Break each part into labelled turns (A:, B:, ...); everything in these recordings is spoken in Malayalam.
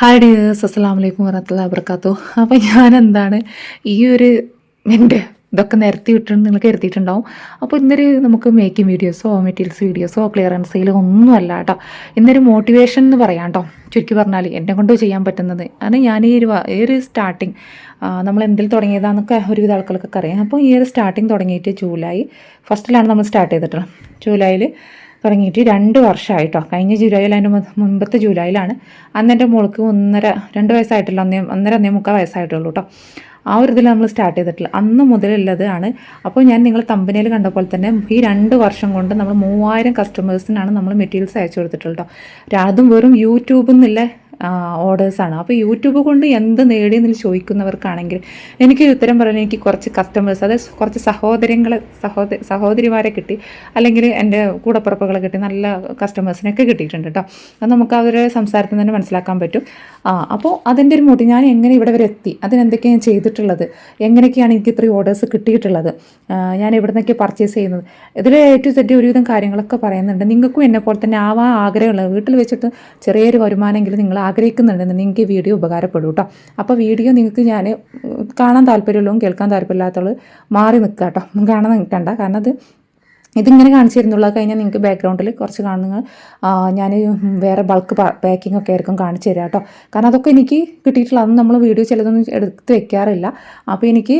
A: ഹായ് ഡിയേഴ്സ് അസ്സാം വലൈക്കും വരത്തുള്ള അബർക്കാത്തു അപ്പോൾ ഞാൻ എന്താണ് ഈ ഒരു എന്റെ ഇതൊക്കെ നിരത്തി വിട്ടിട്ട് നിങ്ങൾ കരുതിയിട്ടുണ്ടാവും. അപ്പോൾ ഇന്നൊരു നമുക്ക് മേക്കിംഗ് വീഡിയോസോ മെറ്റീരിയൽസ് വീഡിയോസോ ക്ലിയറൻസ് സെയിലോ ഒന്നുമല്ല കേട്ടോ. ഇന്നൊരു മോട്ടിവേഷൻ എന്ന് പറയാം കേട്ടോ. ചുരുക്കി പറഞ്ഞാൽ എന്നെ കൊണ്ട് ചെയ്യാൻ പറ്റുന്നത്. കാരണം ഞാൻ ഈ ഒരു ഈ ഒരു സ്റ്റാർട്ടിങ് നമ്മൾ എന്തിൽ തുടങ്ങിയതാന്നൊക്കെ ഒരുവിധ ആൾക്കാർക്കൊക്കെ അറിയാം. അപ്പോൾ ഈ ഒരു സ്റ്റാർട്ടിങ് തുടങ്ങിയിട്ട് ജൂലൈ ഫസ്റ്റിലാണ് നമ്മൾ സ്റ്റാർട്ട് ചെയ്തിട്ടുള്ളത്. ജൂലൈയിൽ തുടങ്ങിയിട്ട് രണ്ട് വർഷമായിട്ടോ. കഴിഞ്ഞ ജൂലൈയിൽ അതിന്റെ മുൻപത്തെ ജൂലൈയിലാണ്. അന്ന് എന്റെ മോൾക്ക് ഒന്നര രണ്ട് വയസ്സായിട്ടില്ല ഒന്നേ ഒന്നര ഒന്നേ മുക്കാൽ വയസ്സായിട്ടുള്ളൂ കേട്ടോ ആ ഒരു ഇതിൽ നമ്മൾ സ്റ്റാർട്ട് ചെയ്തിട്ടില്ല അന്ന് മുതലുള്ളത് ആണ് അപ്പോൾ ഞാൻ നിങ്ങൾ തമ്പനയിൽ പോലെ തന്നെ ഈ രണ്ട് വർഷം കൊണ്ട് നമ്മൾ മൂവായിരം കസ്റ്റമേഴ്സിനാണ് നമ്മൾ മെറ്റീരിയൽസ് അയച്ചു കൊടുത്തിട്ടുള്ളത് കേട്ടോ അതും വെറും യൂട്യൂബിൽ നിന്നുള്ള ഓർഡേഴ്സാണ് അപ്പോൾ യൂട്യൂബ് കൊണ്ട് എന്ത് നേടിയെന്ന് ചോദിക്കുന്നവർക്കാണെങ്കിൽ എനിക്ക് ഉത്തരം പറയാൻ എനിക്ക് കുറച്ച് കസ്റ്റമേഴ്സ് അതായത് കുറച്ച് സഹോദരങ്ങളെ സഹോദ സഹോദരിമാരെ കിട്ടി അല്ലെങ്കിൽ എന്റെ കൂടപ്പുറപ്പുകളെ കിട്ടി നല്ല കസ്റ്റമേഴ്സിനൊക്കെ കിട്ടിയിട്ടുണ്ട് കേട്ടോ. അത് നമുക്ക് അവരെ സംസാരത്തിൽ തന്നെ മനസ്സിലാക്കാൻ പറ്റും. ആ അപ്പോൾ അതിന്റെ ഒരു മുടി ഞാൻ എങ്ങനെ ഇവിടെ വരെ എത്തി? അതിനെന്തൊക്കെയാണ് ഞാൻ ചെയ്തിട്ടുള്ളത്? എങ്ങനെയൊക്കെയാണ് എനിക്ക് ഇത്രയും ഓർഡേഴ്സ് കിട്ടിയിട്ടുള്ളത്? ഞാൻ ഇവിടെ നിന്നൊക്കെ പർച്ചേസ് ചെയ്യുന്നത്? ഇതിൽ എ ടു സെറ്റ് ഒരുവിധം കാര്യങ്ങളൊക്കെ പറയുന്നുണ്ട്. നിങ്ങൾക്കും എന്നെ പോലെ തന്നെ ആവാ ആഗ്രഹമുള്ളത്. വീട്ടിൽ വെച്ചിട്ട് ചെറിയൊരു വരുമാനമെങ്കിലും നിങ്ങൾ ആഗ്രഹിക്കുന്നുണ്ടെന്ന് നിങ്ങൾക്ക് ഈ വീഡിയോ ഉപകാരപ്പെടും കേട്ടോ അപ്പോൾ വീഡിയോ നിങ്ങൾക്ക് ഞാൻ കാണാൻ താല്പര്യമുള്ളതും കേൾക്കാൻ താല്പര്യമില്ലാത്തവൾ മാറി നിൽക്കുക കേട്ടോ കാണാൻ നിൽക്കണ്ട. കാരണം അത് ഇതിങ്ങനെ കാണിച്ചു തരുന്നുള്ളത് കഴിഞ്ഞാൽ നിങ്ങൾക്ക് ബാക്ക്ഗ്രൗണ്ടിൽ കുറച്ച് കാണുന്ന ഞാൻ വേറെ ബൾക്ക് പാക്കിംഗ് ഒക്കെ ആയിരിക്കും കാണിച്ചു തരാം കേട്ടോ കാരണം അതൊക്കെ എനിക്ക് കിട്ടിയിട്ടുള്ള അതൊന്നും നമ്മൾ വീഡിയോ ചിലതൊന്നും എടുത്ത് വെക്കാറില്ല. അപ്പോൾ എനിക്ക്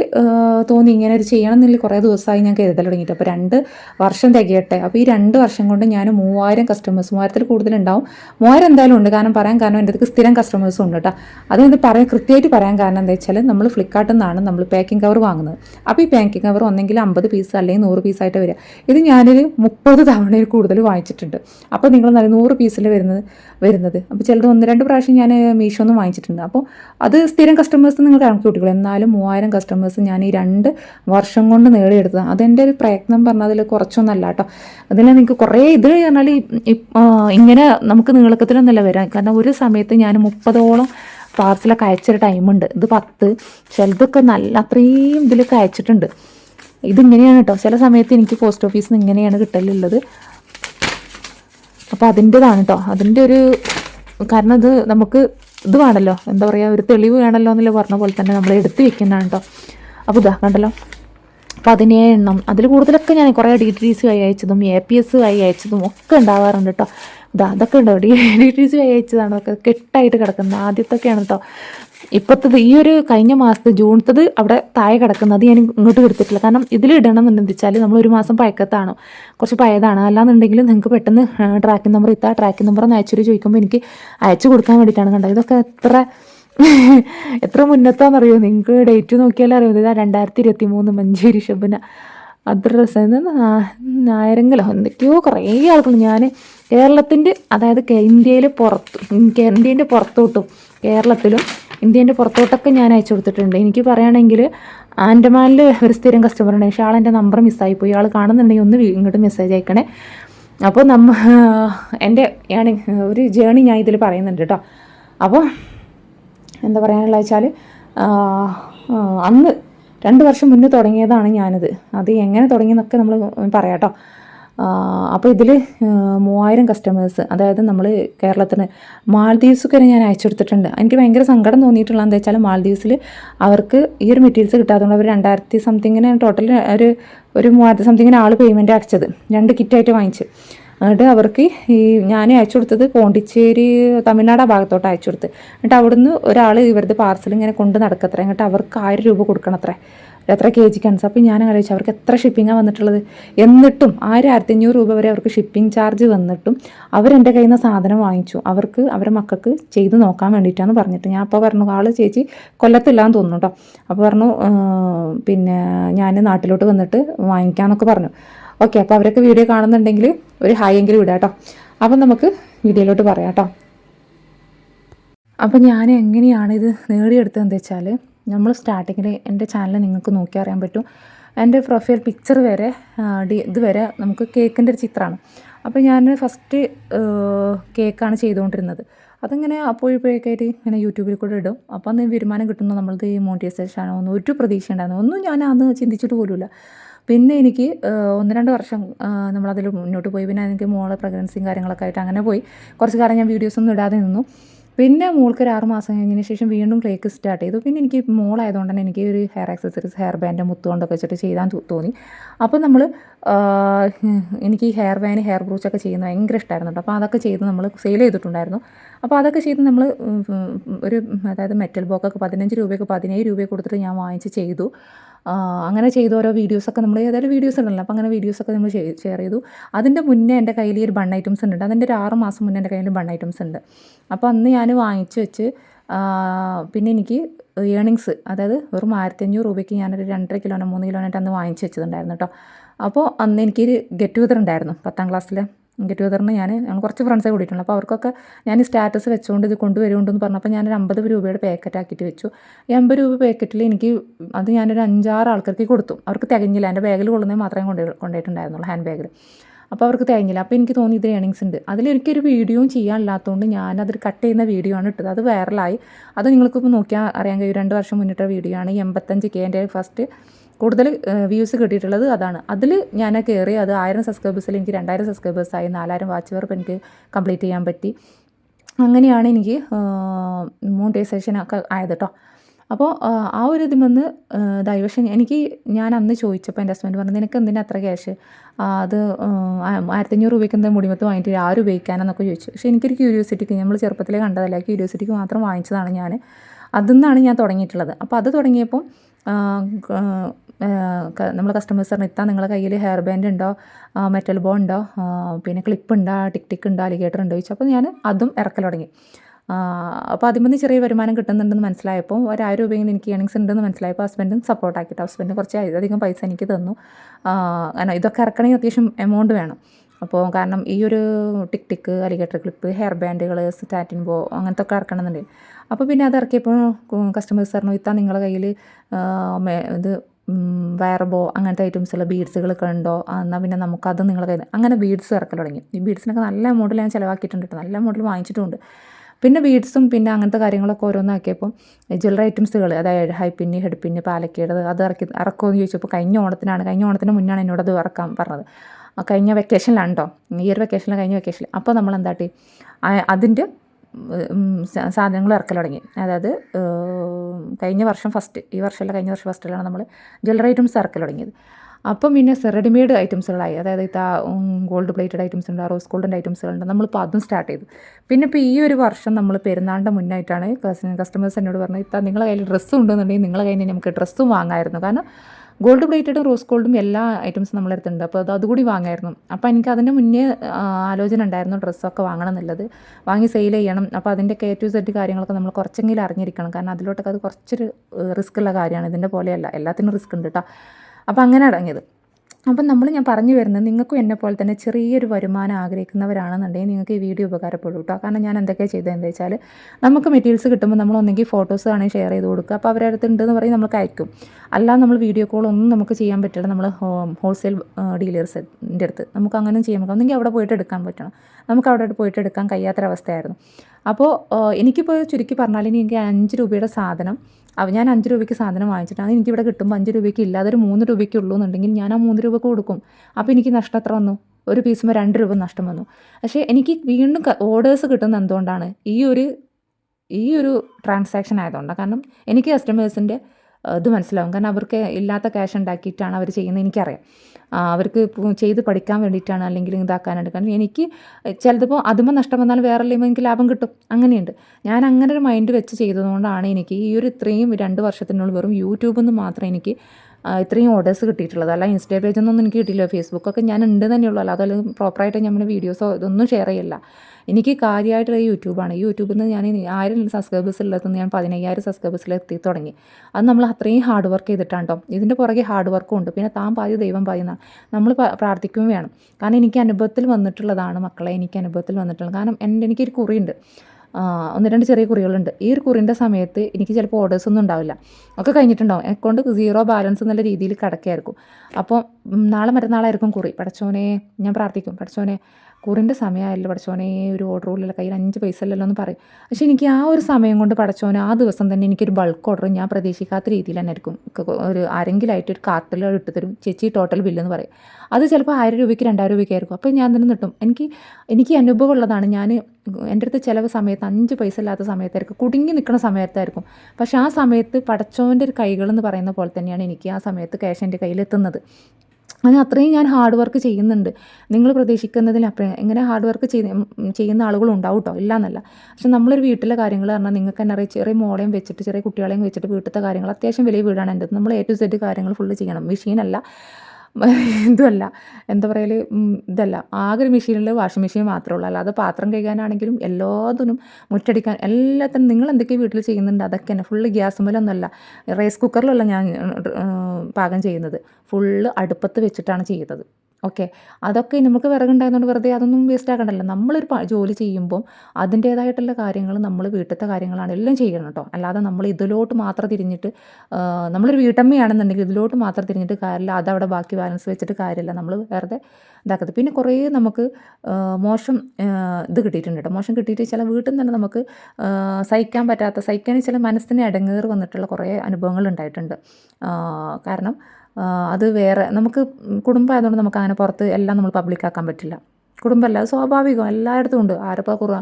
A: തോന്നി ഇങ്ങനെ ഒരു ചെയ്യണം എന്നില്ല കുറേ ദിവസമായി ഞാൻ കരുതൽ തുടങ്ങിയിട്ട്. അപ്പോൾ രണ്ട് വർഷം തികയട്ടെ. അപ്പോൾ ഈ രണ്ട് വർഷം കൊണ്ട് ഞാൻ മൂവായിരം കസ്റ്റമേഴ്സ് മൂവായിരത്തിൽ കൂടുതലുണ്ടാവും. മൂവായിരം എന്തായാലും ഉണ്ട്. കാരണം പറയാൻ കാരണം എന്റെ അടുത്ത് സ്ഥിരം കസ്റ്റമേഴ്സും ഉണ്ട് കേട്ടോ അതെന്ത് പറയാൻ കൃത്യമായിട്ട് പറയാൻ കാരണം എന്താ വെച്ചാൽ നമ്മൾ ഫ്ലിപ്കാർട്ടിൽ നിന്നാണ് നമ്മൾ പാക്കിംഗ് കവർ വാങ്ങുന്നത്. അപ്പോൾ ഈ പാക്കിംഗ് കവർ ഒന്നെങ്കിൽ അമ്പത് പീസ് അല്ലെങ്കിൽ നൂറ് പീസായിട്ട് വരിക ഇത് ഞാനൊരു മുപ്പത് തവണയിൽ കൂടുതൽ വാങ്ങിച്ചിട്ടുണ്ട്. അപ്പോൾ നിങ്ങൾ നല്ല നൂറ് പീസിൽ വരുന്നത് വരുന്നത്. അപ്പോൾ ചിലത് ഒന്ന് രണ്ട് പ്രാവശ്യം ഞാൻ മീഷോ നിന്ന് വാങ്ങിച്ചിട്ടുണ്ട്. അപ്പോൾ അത് സ്ഥിരം കസ്റ്റമേഴ്സ് നിങ്ങൾ കണക്ക് കൂട്ടിക്കോളൂ എന്നാലും മൂവായിരം കസ്റ്റമേഴ്സ് ഞാൻ ഈ രണ്ട് വർഷം കൊണ്ട് നേടിയെടുത്തത്. അതെന്റെ ഒരു പ്രയത്നം പറഞ്ഞാൽ അതിൽ കുറച്ചൊന്നല്ല കേട്ടോ. അതിൽ നിങ്ങൾക്ക് കുറേ ഇത് പറഞ്ഞാൽ ഇങ്ങനെ നമുക്ക് നീളക്കത്തിലൊന്നല്ല വരാം. കാരണം ഒരു സമയത്ത് ഞാൻ മുപ്പതോളം പാർസലൊക്കെ അയച്ചൊരു ടൈമുണ്ട്. ഇത് പത്ത്. ചിലതൊക്കെ നല്ല അത്രയും ഇതിലൊക്കെ അയച്ചിട്ടുണ്ട്. ഇതിങ്ങനെയാണ് കേട്ടോ ചില സമയത്ത് എനിക്ക് പോസ്റ്റ് ഓഫീസിൽ നിന്ന് ഇങ്ങനെയാണ് കിട്ടലുള്ളത്. അപ്പോൾ അതിന്റെതാണ് കേട്ടോ അതിന്റെ ഒരു കാരണം ഇത് നമുക്ക് ഇത് വേണമല്ലോ എന്താ പറയുക ഒരു തെളിവ് വേണമല്ലോ എന്നല്ലേ പറഞ്ഞ പോലെ തന്നെ നമ്മൾ എടുത്ത് വെക്കുന്നതാണ് കേട്ടോ അപ്പോൾ ഇതാ കണ്ടല്ലോ. പതിനേഴ് എണ്ണം അതിൽ കൂടുതലൊക്കെ ഞാൻ കുറേ ഡി ടി സി വഴി അയച്ചതും എ പി എസ് ആയി അയച്ചതും ഒക്കെ ഉണ്ടാവാറുണ്ട് കേട്ടോ ഇതാ അതൊക്കെ ഉണ്ടോ? ഡി ഡി ടി സി വഴി അയച്ചതാണ്. അതൊക്കെ കെട്ടായിട്ട് കിടക്കുന്നത് ആദ്യത്തൊക്കെയാണ് കേട്ടോ ഇപ്പോഴത്തത് ഈ ഒരു കഴിഞ്ഞ മാസത്തെ ജൂണത്തത് അവിടെ താഴെ കിടക്കുന്നത് ഞാൻ ഇങ്ങോട്ട് എടുത്തിട്ടില്ല. കാരണം ഇതിൽ ഇടണം എന്നുണ്ടെന്ന് വെച്ചാൽ നമ്മൾ ഒരു മാസം പഴക്കത്താണോ. കുറച്ച് പഴയതാണ്. അല്ലാന്നുണ്ടെങ്കിൽ നിങ്ങൾക്ക് പെട്ടെന്ന് ട്രാക്കിംഗ് നമ്പർ ഇത്താ ട്രാക്കിംഗ് നമ്പർ ഒന്ന് അയച്ചൊരു ചോദിക്കുമ്പോൾ എനിക്ക് അയച്ചു കൊടുക്കാൻ വേണ്ടിയിട്ടാണ് കണ്ടത്. ഇതൊക്കെ എത്ര എത്ര മുന്നത്താണെന്നറിയോ നിങ്ങൾക്ക് ഡേറ്റ് നോക്കിയാലേ അറിയാം. ഇതാ രണ്ടായിരത്തി ഇരുപത്തി മൂന്ന് മഞ്ചേരി ഷബന രസം നായരങ്കലോ എന്തൊക്കെയോ കുറേ ആൾക്കാർ ഞാൻ കേരളത്തിന്റെ അതായത് ഇന്ത്യയിൽ പുറത്ത് ഇന്ത്യന്റെ പുറത്തോട്ടും കേരളത്തിലും ഇന്ത്യന്റെ പുറത്തോട്ടൊക്കെ ഞാൻ അയച്ചു കൊടുത്തിട്ടുണ്ട്. എനിക്ക് പറയുകയാണെങ്കിൽ ആൻഡമാനിൽ ഒരു സ്ഥിരം കസ്റ്റമർ ഉണ്ട്. പക്ഷേ ആളെന്റെ നമ്പർ മിസ്സായിപ്പോയി ആൾ കാണുന്നുണ്ടെങ്കിൽ ഒന്ന് ഇങ്ങോട്ട് മെസ്സേജ് അയക്കണേ. അപ്പോൾ നമ്മ എന്റെ ഞാൻ ഒരു ജേണി ഞാൻ ഇതിൽ പറയുന്നുണ്ട് കേട്ടോ. അപ്പോൾ എന്താ പറയാനുള്ള വെച്ചാൽ അന്ന് രണ്ട് വർഷം മുന്നേ തുടങ്ങിയതാണ് ഞാനത്. അത് എങ്ങനെ തുടങ്ങിയെന്നൊക്കെ നമ്മൾ പറയാം കേട്ടോ. അപ്പോൾ ഇതിൽ മൂവായിരം കസ്റ്റമേഴ്സ് അതായത് നമ്മൾ കേരളത്തിന് വരെ ഞാൻ അയച്ചു കൊടുത്തിട്ടുണ്ട്. എനിക്ക് ഭയങ്കര സങ്കടം തോന്നിയിട്ടുള്ള എന്താ വെച്ചാൽ മാൽദീവ്സിൽ അവർക്ക് ഈ ഒരു മെറ്റീരിയൽസ് കിട്ടാത്തതുകൊണ്ട് അവർ രണ്ടായിരത്തി സംതിങ്ങിന് ടോട്ടൽ ഒരു ഒരു മൂവായിരത്തി സംതിങ്ങിന് ആൾ പേയ്മെന്റ് അടച്ചത്. രണ്ട് കിറ്റായിട്ട് വാങ്ങിച്ച്. എന്നിട്ട് അവർക്ക് ഈ ഞാൻ അയച്ചു കൊടുത്തത് പോണ്ടിച്ചേരി തമിഴ്നാട് ആ ഭാഗത്തോട്ട് അയച്ചു കൊടുത്ത്. എന്നിട്ട് അവിടുന്ന് ഒരാൾ ഇവരുടെ പാർസൽ ഇങ്ങനെ കൊണ്ട് നടക്കത്ര. എന്നിട്ട് അവർക്ക് ആയിരം രൂപ കൊടുക്കണത്രേ. എത്ര കെ ജി കൺസ് അപ്പോൾ ഞാൻ ആലോചിച്ചു അവർക്ക് എത്ര ഷിപ്പിങ്ങാണ് വന്നിട്ടുള്ളത്? എന്നിട്ടും ആയിരം ആയിരത്തി അഞ്ഞൂറ് രൂപ വരെ അവർക്ക് ഷിപ്പിംഗ് ചാർജ് വന്നിട്ടും അവരെന്റെ കയ്യിൽ നിന്ന് സാധനം വാങ്ങിച്ചു. അവർക്ക് അവരുടെ മക്കൾക്ക് ചെയ്ത് നോക്കാൻ വേണ്ടിയിട്ടാണ് പറഞ്ഞിട്ട്. ഞാൻ അപ്പോൾ പറഞ്ഞു ആൾ ചേച്ചി കൊല്ലത്തില്ലാന്ന് തോന്നുന്നു കേട്ടോ അപ്പോൾ പറഞ്ഞു പിന്നെ ഞാൻ നാട്ടിലോട്ട് വന്നിട്ട് വാങ്ങിക്കാമെന്നൊക്കെ പറഞ്ഞു. ഓക്കെ അപ്പോൾ അവരൊക്കെ വീഡിയോ കാണുന്നുണ്ടെങ്കിൽ ഒരു ഹായ് എങ്കിലും വിടാം കേട്ടോ അപ്പം നമുക്ക് വീഡിയോയിലോട്ട് പറയാം കേട്ടോ അപ്പം ഞാൻ എങ്ങനെയാണ് ഇത് നേടിയെടുത്തതെന്ന് വെച്ചാൽ നമ്മൾ സ്റ്റാർട്ടിങ്ങിൽ എന്റെ ചാനൽ നിങ്ങൾക്ക് നോക്കി അറിയാൻ പറ്റും. എന്റെ പ്രൊഫൈൽ പിക്ചർ വരെ ആ, ഡി- ഇത് വരെ നമുക്ക് കേക്കിന്റെ ഒരു ചിത്രമാണ്. അപ്പോൾ ഞാൻ ഫസ്റ്റ് കേക്കാണ് ചെയ്തുകൊണ്ടിരുന്നത്. അതിങ്ങനെ അപ്പോഴിപ്പോഴേക്കായിട്ട് ഇങ്ങനെ യൂട്യൂബിൽ കൂടെ ഇടും. അപ്പോൾ അന്ന് വരുമാനം കിട്ടുന്ന നമ്മളത് ഈ മോണിറ്റൈസേഷൻ ആണോ ഒന്നും ഒരു പ്രതീക്ഷ ഉണ്ടായിരുന്നു ഒന്നും ഞാൻ അന്ന് ചിന്തിച്ചിട്ട് പോലുമില്ല. പിന്നെ എനിക്ക് ഒന്ന് രണ്ട് വർഷം നമ്മളതിൽ മുന്നോട്ട് പോയി. പിന്നെ എനിക്ക് മോളെ പ്രഗ്നൻസിയും കാര്യങ്ങളൊക്കെ ആയിട്ട് അങ്ങനെ പോയി. കുറച്ച് കാലം ഞാൻ വീഡിയോസൊന്നും ഇടാതെ നിന്നു. പിന്നെ മോൾക്ക് ഒരു ആറ് മാസം കഴിഞ്ഞതിന് ശേഷം വീണ്ടും ക്ലേക്ക് സ്റ്റാർട്ട് ചെയ്തു. പിന്നെ എനിക്ക് മോളായതുകൊണ്ട് തന്നെ എനിക്ക് ഒരു ഹെയർ ആക്സസറീസ് ഹെയർ ബാൻഡ് മുത്തുകൊണ്ടൊക്കെ വെച്ചിട്ട് ചെയ്താൽ തോന്നി. അപ്പോൾ നമ്മൾ എനിക്ക് ഈ ഹെയർ ബാൻഡ് ഹെയർ ബ്രൂച്ചൊക്കെ ചെയ്യുന്ന ഭയങ്കര ഇഷ്ടമായിരുന്നു കേട്ടോ. അപ്പോൾ അതൊക്കെ ചെയ്ത് നമ്മൾ സെയിൽ ചെയ്തിട്ടുണ്ടായിരുന്നു. അപ്പോൾ അതൊക്കെ ചെയ്ത് നമ്മൾ ഒരു അതായത് മെറ്റൽ ബോക്കൊക്കെ പതിനഞ്ച് രൂപയൊക്കെ പതിനേഴ് രൂപയൊക്കെ കൊടുത്തിട്ട് ഞാൻ വാങ്ങിച്ച് ചെയ്തു. അങ്ങനെ ചെയ്ത ഓരോ വീഡിയോസൊക്കെ നമ്മൾ ഏതായാലും വീഡിയോസ് ഉണ്ടല്ലോ. അപ്പോൾ അങ്ങനെ വീഡിയോസൊക്കെ നമ്മൾ ഷെയർ ചെയ്തു. അതിന്റെ മുന്നേ എന്റെ കയ്യിൽ ഒരു ബൺ ഐറ്റംസ് ഉണ്ട്. അതിന്റെ ഒരു ആറ് മാസം മുന്നേ എന്റെ കയ്യിൽ ബൺ ഐറ്റംസ് ഉണ്ട്. അപ്പോൾ അന്ന് ഞാൻ വാങ്ങിച്ച് വെച്ച് പിന്നെ എനിക്ക് ഏണിങ്സ് അതായത് വെറും ആയിരത്തി അഞ്ഞൂറ് രൂപയ്ക്ക് ഞാനൊരു രണ്ടര കിലോനോ മൂന്ന് കിലോനായിട്ട് അന്ന് വാങ്ങിച്ച് വെച്ചിട്ടുണ്ടായിരുന്നു കേട്ടോ അപ്പോൾ അന്ന് എനിക്കൊരു ഗെറ്റ് ടുഗദർ ഉണ്ടായിരുന്നു പത്താം ക്ലാസ്സിൽ ഗെറ്റ് ടുഗദറിന് ഞാൻ ഞങ്ങൾ കുറച്ച് ഫ്രണ്ട്സേ കൂടിയിട്ടുള്ളൂ. അപ്പോൾ അവർക്കൊക്കെ ഞാൻ സ്റ്റാറ്റസ് വെച്ചുകൊണ്ട് ഇത് കൊണ്ടുവരുന്നുണ്ടെന്ന് പറഞ്ഞപ്പോൾ ഞാനൊരു അമ്പത് രൂപയുടെ പാക്കറ്റ് ആക്കിയിട്ട് വെച്ചു. ഈ അമ്പത് രൂപ പാക്കറ്റിൽ എനിക്ക് അത് ഞാനൊരു അഞ്ചാറ് ആൾക്കാർക്ക് കൊടുത്തു. അവർക്ക് തികഞ്ഞില്ല. എന്റെ ബാഗിൽ കൊള്ളുന്നത് മാത്രമേ കൊണ്ടു കൊണ്ടുപോയിട്ടുണ്ടായിരുന്നുള്ളൂ ഹാൻഡ് ബാഗിൽ അപ്പോൾ അവർക്ക് തികഞ്ഞില്ല. അപ്പോൾ എനിക്ക് തോന്നി ഇത് ഏണിങ്സ് ഉണ്ട്. അതിലെനിക്കൊരു വീഡിയോയും ചെയ്യാനില്ലാത്തതുകൊണ്ട് ഞാനത് കട്ട് ചെയ്യുന്ന വീഡിയോ ആണ് ഇട്ടത്. അത് വൈറലായി അത് നിങ്ങൾക്കിപ്പോൾ നോക്കിയാൽ അറിയാൻ കഴിയും. രണ്ട് വർഷം മുന്നിട്ട വീഡിയോ ആണ്. എൺപത്തഞ്ച് കെ എന്റെ ഫസ്റ്റ് കൂടുതൽ വ്യൂസ് കിട്ടിയിട്ടുള്ളത് അതാണ്. അതിൽ ഞാൻ കയറി അത് ആയിരം സബ്സ്ക്രൈബേഴ്സിൽ എനിക്ക് രണ്ടായിരം സബ്സ്ക്രൈബേഴ്സായി നാലായിരം വാച്ച് വർക്ക് എനിക്ക് കംപ്ലീറ്റ് ചെയ്യാൻ പറ്റി. അങ്ങനെയാണ് എനിക്ക് മോണിറ്റൈസേഷൻ ഒക്കെ ആയത് കേട്ടോ അപ്പോൾ ആ ഒരു ഇതിൽ വന്ന് ദൈവശം എനിക്ക് ഞാൻ അന്ന് ചോദിച്ചപ്പോൾ എന്റെ ഹസ്ബൻഡ് പറഞ്ഞു നിനക്ക് എന്തിനാ അത്ര ക്യാഷ് അത് ആയിരത്തഞ്ഞൂറ് രൂപയ്ക്ക് എന്താ മുടിമത്ത് വാങ്ങിയിട്ട് ആരും ഉപയോഗിക്കാനെന്നൊക്കെ ചോദിച്ചു. പക്ഷേ എനിക്കൊരു ക്യൂരിയോസിറ്റിക്ക് നമ്മൾ ചെറുപ്പത്തിലേ കണ്ടതല്ല ക്യൂരിയോസിറ്റിക്ക് മാത്രം വാങ്ങിച്ചതാണ് ഞാൻ. അതിൽ നിന്നാണ് ഞാൻ തുടങ്ങിയിട്ടുള്ളത്. അപ്പോൾ അത് തുടങ്ങിയപ്പോൾ നമ്മൾ കസ്റ്റമേഴ്സ് പറഞ്ഞു ഇത്താ നിങ്ങളുടെ കയ്യിൽ ഹെയർ ബാൻഡ് ഉണ്ടോ? മെറ്റൽ ബോ ഉണ്ടോ? പിന്നെ ക്ലിപ്പ് ഉണ്ടോ? ടിക് ടിക് ഉണ്ടോ? അലിഗേറ്റർ ഉണ്ടോ? ചോദിച്ചു. അപ്പോൾ ഞാൻ അതും ഇറക്കൽ തുടങ്ങി. അപ്പോൾ അതിൽ നിന്ന് ചെറിയ വരുമാനം കിട്ടുന്നുണ്ടെന്ന് മനസ്സിലായപ്പോൾ ഒരായിരം രൂപയെങ്കിലും എനിക്ക് ഏണിങ്സ് ഉണ്ടെന്ന് മനസ്സിലായപ്പോൾ ഹസ്ബൻഡും സപ്പോർട്ടാക്കിയിട്ട് ഹസ്ബൻഡ് കുറച്ച് അധികം പൈസ എനിക്ക് തന്നു. കാരണം ഇതൊക്കെ ഇറക്കണമെങ്കിൽ അത്യാവശ്യം എമൗണ്ട് വേണം. അപ്പോൾ കാരണം ഈ ഒരു tick tick alligator clip hair ബാൻഡുകൾ satin bow അങ്ങനത്തെ ഒക്കെ ഇറക്കണമെന്നുണ്ട് അപ്പോൾ പിന്നെ അത് ഇറക്കിയപ്പോൾ കസ്റ്റമേഴ്സ് പറഞ്ഞു ഇത്താ നിങ്ങളുടെ കയ്യിൽ ഇത് വയർബോ അങ്ങനത്തെ ഐറ്റംസുള്ള ബീഡ്സുകളൊക്കെ ഉണ്ടോ? എന്നാൽ പിന്നെ നമുക്കത് നിങ്ങൾ കയ്യിൽ അങ്ങനെ ബീഡ്സ് ഇറക്കൽ തുടങ്ങി. ഈ ബീഡ്സിനൊക്കെ നല്ല എമൗണ്ടിൽ ഞാൻ ചിലവാക്കിയിട്ടുണ്ട് കേട്ടോ നല്ല എമൗണ്ടിൽ വാങ്ങിച്ചിട്ടുണ്ട്. പിന്നെ ബീഡ്സും പിന്നെ അങ്ങനത്തെ കാര്യങ്ങളൊക്കെ ഓരോന്നാക്കിയപ്പോൾ ജ്വല്ലറി ഐറ്റംസുകൾ അതായത് ഹൈ പിന്ന് ഹെഡ് പിന്ന് പാലക്കേട് അത് ഇറക്കി ഇറക്കുമോ എന്ന് ചോദിച്ചപ്പോൾ കഴിഞ്ഞ ഓണത്തിനാണ് കഴിഞ്ഞ ഓണത്തിന് മുന്നാണ് അത് ഇറക്കാൻ പറഞ്ഞത്. കഴിഞ്ഞ വെക്കേഷനിലാണ് കേട്ടോ ഈ ഒരു വെക്കേഷനിൽ കഴിഞ്ഞ വെക്കേഷനിൽ അപ്പോൾ നമ്മൾ എന്താട്ടി അതിന്റെ സാധനങ്ങൾ ഇറക്കൽ തുടങ്ങി. അതായത് കഴിഞ്ഞ വർഷം ഫസ്റ്റ് ഈ വർഷമല്ല കഴിഞ്ഞ വർഷം ഫസ്റ്റിലാണ് നമ്മൾ ജ്വല്ലറി ഐറ്റംസ് ഇറക്കൽ തുടങ്ങിയത്. അപ്പം പിന്നെ റെഡിമെയ്ഡ് ഐറ്റംസുകളായി അതായത് ഇതാ ഗോൾഡ് പ്ലേറ്റഡ് ഐറ്റംസ് ഉണ്ട് റോസ് ഗോൾഡിന്റെ ഐറ്റംസുകളുണ്ട് നമ്മളിപ്പോൾ അതും സ്റ്റാർട്ട് ചെയ്തു. പിന്നെ ഇപ്പോൾ ഈ ഒരു വർഷം നമ്മൾ പെരുന്നാളിന്റെ മുന്നായിട്ടാണ് കസ്റ്റമേഴ്സ് എന്നോട് പറഞ്ഞത് ഇത്താ നിങ്ങളെ കയ്യിൽ ഡ്രസ്സ് ഉണ്ടെന്നുണ്ടെങ്കിൽ നിങ്ങളെ കയ്യിൽ നിന്ന് നമുക്ക് ഡ്രസ്സും വാങ്ങായിരുന്നു കാരണം ഗോൾഡ് പ്ലേറ്റഡും റോസ് ഗോൾഡും എല്ലാ ഐറ്റംസും നമ്മളെ അടുത്തുണ്ട്. അപ്പോൾ അത് അതുകൂടി വാങ്ങായിരുന്നു. അപ്പോൾ എനിക്ക് അതിന്റെ മുന്നേ ആലോചന ഉണ്ടായിരുന്നു ഡ്രസ്സൊക്കെ വാങ്ങണം എന്നുള്ളത്. വാങ്ങി സെയിൽ ചെയ്യണം. അപ്പോൾ അതിന്റെ കെ ടു സെറ്റ് കാര്യങ്ങളൊക്കെ നമ്മൾ കുറച്ചെങ്കിലും അറിഞ്ഞിരിക്കണം. കാരണം അതിലോട്ടൊക്കെ അത് കുറച്ചൊരു റിസ്ക് ഉള്ള കാര്യമാണ്. ഇതിന്റെ പോലെയല്ല. എല്ലാത്തിനും റിസ്ക് ഉണ്ട് കേട്ടോ അപ്പോൾ അങ്ങനെ അടങ്ങിയത്. അപ്പം നമ്മൾ ഞാൻ പറഞ്ഞു വരുന്നത് നിങ്ങൾക്കും എന്നെ പോലെ തന്നെ ചെറിയൊരു വരുമാനം ആഗ്രഹിക്കുന്നവരാണെന്നുണ്ടെങ്കിൽ നിങ്ങൾക്ക് ഈ വീഡിയോ ഉപകാരപ്പെടും കേട്ടോ കാരണം ഞാൻ എന്തൊക്കെയാണ് ചെയ്തതെന്ന് വെച്ചാൽ നമുക്ക് മെറ്റീരിയൽസ് കിട്ടുമ്പോൾ നമ്മൾ ഒന്നെങ്കിൽ ഫോട്ടോസ് ആണെങ്കിൽ ഷെയർ ചെയ്ത് കൊടുക്കുക. അപ്പോൾ അവരുടെ അടുത്ത് ഉണ്ടെന്ന് പറയും നമുക്ക് അയക്കും. അല്ലാതെ നമ്മൾ വീഡിയോ കോൾ ഒന്നും നമുക്ക് ചെയ്യാൻ പറ്റില്ല നമ്മൾ ഹോൾസെയിൽ ഡീലേഴ്സിന്റെ അടുത്ത്. നമുക്ക് അങ്ങനെ ചെയ്യാൻ പറ്റും ഒന്നെങ്കിൽ അവിടെ പോയിട്ട് എടുക്കാൻ പറ്റണം. നമുക്ക് അവിടെ പോയിട്ട് എടുക്കാൻ കഴിയാത്തൊരവസ്ഥയായിരുന്നു. അപ്പോൾ എനിക്കിപ്പോൾ ചുരുക്കി പറഞ്ഞാൽ എനിക്ക് അഞ്ച് രൂപയുടെ സാധനം അവ ഞാൻ അഞ്ച് രൂപയ്ക്ക് സാധനം വാങ്ങിച്ചിട്ടാണ് എനിക്കിവിടെ കിട്ടുമ്പോൾ അഞ്ച് രൂപയ്ക്ക് ഇല്ലാതെ ഒരു മൂന്ന് രൂപയ്ക്ക് ഉള്ളൂ എന്നുണ്ടെങ്കിൽ ഞാൻ ആ മൂന്ന് രൂപ കൊടുക്കും. അപ്പോൾ എനിക്ക് നഷ്ടം എത്ര വന്നു? ഒരു പീസുമ്പോൾ രണ്ട് രൂപ നഷ്ടം വന്നു. പക്ഷേ എനിക്ക് വീണ്ടും ഓർഡേഴ്സ് കിട്ടുന്നത് എന്തുകൊണ്ടാണ് ഈ ഒരു ഈ ഒരു ട്രാൻസാക്ഷൻ ആയതുകൊണ്ടാണ് കാരണം എനിക്ക് കസ്റ്റമേഴ്സിന്റെ ഇത് മനസ്സിലാവും. കാരണം അവർക്ക് ഇല്ലാത്ത ക്യാഷ് ഉണ്ടാക്കിയിട്ടാണ് അവർ ചെയ്യുന്നത് എനിക്കറിയാം. അവർക്ക് ചെയ്ത് പഠിക്കാൻ വേണ്ടിയിട്ടാണ് അല്ലെങ്കിൽ ഇതാക്കാനായിട്ട്. കാരണം എനിക്ക് ചിലതിപ്പോൾ അതുമ്പോൾ നഷ്ടം വന്നാൽ വേറെ അല്ലെങ്കിൽ ലാഭം കിട്ടും. അങ്ങനെയുണ്ട്. ഞാൻ അങ്ങനെ ഒരു മൈൻഡ് വെച്ച് ചെയ്തതുകൊണ്ടാണ് എനിക്ക് ഈ ഒരു ഇത്രയും രണ്ട് വർഷത്തിനുള്ളിൽ വെറും യൂട്യൂബിൽ നിന്ന് മാത്രം എനിക്ക് ഇത്രയും ഓർഡേഴ്സ് കിട്ടിയിട്ടുള്ളത്. അല്ല ഇൻസ്റ്റാ പേജൊന്നും എനിക്ക് കിട്ടിയില്ല. ഫേസ്ബുക്കൊക്കെ ഞാൻ ഉണ്ട് തന്നെയുള്ളൂ. അല്ല അതല്ലെങ്കിൽ പ്രോപ്പറായിട്ട് നമ്മുടെ വീഡിയോസോ ഇതൊന്നും ഷെയർ ചെയ്യില്ല എനിക്ക് കാര്യമായിട്ടുള്ള യൂട്യൂബാണ്. യൂട്യൂബിൽ നിന്ന് ഞാൻ ആയിരം സബ്സ്ക്രൈബേഴ്സ് ഉള്ളതെന്ന് ഞാൻ പതിനയ്യായിരം സബ്സ്ക്രൈബേഴ്സിൽ എത്തി തുടങ്ങി. അത് നമ്മൾ അത്രയും ഹാർഡ് വർക്ക് ചെയ്തിട്ടാണ് കേട്ടോ ഇതിന്റെ പുറകെ ഹാർഡ് വർക്കും ഉണ്ട്. പിന്നെ താൻ പാതി ദൈവം പാതി നമ്മൾ പ്രാർത്ഥിക്കുകയും വേണം. കാരണം എനിക്ക് അനുഭവത്തിൽ വന്നിട്ടുള്ളതാണ് മക്കളെ. എനിക്ക് അനുഭവത്തിൽ വന്നിട്ടുള്ളത് കാരണം എന്റെ എനിക്കൊരു കുറിയുണ്ട്. ഒന്ന് രണ്ട് ചെറിയ കുറികളുണ്ട്. ഈ ഒരു കുറിന്റെ സമയത്ത് എനിക്ക് ചിലപ്പോൾ ഓർഡേഴ്സ് ഒന്നും ഉണ്ടാവില്ല. ഒക്കെ കഴിഞ്ഞിട്ടുണ്ടാവും. അക്കൗണ്ട് സീറോ ബാലൻസ് എന്നുള്ള രീതിയിൽ കിടക്കായിരിക്കും അപ്പോൾ നാളെ മറ്റന്നാളായിരിക്കും കുറി. പടച്ചോനെ ഞാൻ പ്രാർത്ഥിക്കും. പടച്ചോനെ കുറിന്റെ സമയമായല്ലോ പഠിച്ചോനെ ഒരു ഓർഡർ ഉള്ളിൽ കയ്യിൽ അഞ്ച് പൈസ അല്ലല്ലോ എന്ന് പറയും. പക്ഷേ എനിക്ക് ആ ഒരു സമയം കൊണ്ട് പഠിച്ചോനെ ആ ദിവസം തന്നെ എനിക്കൊരു ബൾക്ക് ഓർഡർ ഞാൻ പ്രതീക്ഷിക്കാത്ത രീതിയിൽ തന്നെ എടുക്കും. ഒരു ആരെങ്കിലായിട്ട് ഒരു കാർട്ടിൽ ഇട്ട് തരും. ചേച്ചി ടോട്ടൽ ബില്ലെന്ന് പറയും. അത് ചിലപ്പോൾ ആയിരം രൂപയ്ക്ക് രണ്ടായിരം രൂപയ്ക്കായിരിക്കും അപ്പോൾ ഞാൻ തന്നെ നിട്ടും എനിക്ക് എനിക്ക് അനുഭവം ഉള്ളതാണ് ഞാൻ എന്റെ അടുത്ത് ചിലവ് സമയത്ത് അഞ്ച് പൈസ ഇല്ലാത്ത സമയത്തായിരിക്കും. കുടുങ്ങി നിൽക്കുന്ന സമയത്തായിരിക്കും. പക്ഷേ ആ സമയത്ത് പടച്ചോന്റെ ഒരു കൈകളെന്ന് പറയുന്ന പോലെ തന്നെയാണ് എനിക്ക് ആ സമയത്ത് ക്യാഷ് എന്റെ കയ്യിലെത്തുന്നത് അതിന് അത്രയും ഞാൻ ഹാർഡ് വർക്ക് ചെയ്യുന്നുണ്ട്. നിങ്ങൾ പ്രതീക്ഷിക്കുന്നതിലപ്പുറം എങ്ങനെ ഹാർഡ് വർക്ക് ചെയ്യുന്ന ആളുകളും ഉണ്ടാവും കേട്ടോ ഇല്ല എന്നല്ല പക്ഷെ നമ്മളൊരു വീട്ടിലെ കാര്യങ്ങൾ പറഞ്ഞാൽ നിങ്ങൾക്ക് തന്നെ അറിയാം ചെറിയ മോളെയും വെച്ചിട്ട് ചെറിയ കുട്ടികളെയും വെച്ചിട്ട് വീട്ടിലത്തെ കാര്യങ്ങൾ അത്യാവശ്യം വലിയ വീടാണ് എന്റെ നമ്മൾ എ ടു സെഡ് കാര്യങ്ങൾ ഫുള്ള് ചെയ്യണം. മെഷീനല്ല ഇതുമല്ല. എന്താ പറയൽ ഇതല്ല. ആകെ ഒരു മെഷീനിൽ വാഷിംഗ് മെഷീൻ മാത്രമേ ഉള്ളൂ. അല്ലാതെ പാത്രം കഴുകാനാണെങ്കിലും എല്ലാത്തിനും മുറ്റടിക്കാൻ എല്ലാത്തിനും നിങ്ങൾ എന്തൊക്കെ വീട്ടിൽ ചെയ്യുന്നുണ്ട്? അതൊക്കെ തന്നെ. ഫുള്ള് ഗ്യാസ് മേലൊന്നുമല്ല. റൈസ് കുക്കറിലല്ല ഞാൻ പാകം ചെയ്യുന്നത്. ഫുള്ള് അടുപ്പത്ത് വെച്ചിട്ടാണ് ചെയ്യുന്നത്. ഓക്കെ. അതൊക്കെ നമുക്ക് വിറകുണ്ടായതുകൊണ്ട് വെറുതെ അതൊന്നും വേസ്റ്റ് ആക്കണ്ടല്ലോ. നമ്മളൊരു ജോലി ചെയ്യുമ്പോൾ അതിന്റേതായിട്ടുള്ള കാര്യങ്ങൾ നമ്മൾ വീട്ടിലത്തെ കാര്യങ്ങളാണ് എല്ലാം ചെയ്യണം കേട്ടോ. അല്ലാതെ നമ്മൾ ഇതിലോട്ട് മാത്രം തിരിഞ്ഞിട്ട് നമ്മളൊരു വീട്ടമ്മയാണെന്നുണ്ടെങ്കിൽ ഇതിലോട്ട് മാത്രം തിരിഞ്ഞിട്ട് കാര്യമില്ല. അതവിടെ ബാക്കി ബാലൻസ് വെച്ചിട്ട് കാര്യമില്ല. നമ്മൾ വെറുതെ ഇതാക്കരുത്. പിന്നെ കുറേ നമുക്ക് മോശം ഇത് കിട്ടിയിട്ടുണ്ട് കേട്ടോ. മോശം കിട്ടിയിട്ട് ചില വീട്ടിൽ നിന്ന് തന്നെ നമുക്ക് സഹിക്കാൻ പറ്റാത്ത സഹിക്കാൻ ചില മനസ്സിന് ഇടങ്ങേറ് വന്നിട്ടുള്ള കുറേ അനുഭവങ്ങൾ ഉണ്ടായിട്ടുണ്ട്. കാരണം അത് വേറെ നമുക്ക് കുടുംബമായതുകൊണ്ട് നമുക്ക് അങ്ങനെ പുറത്ത് എല്ലാം നമ്മൾ പബ്ലിക്കാക്കാൻ പറ്റില്ല. കുടുംബമല്ല അത് സ്വാഭാവികം എല്ലായിടത്തും ഉണ്ട്. ആരപ്പോൾ കുറ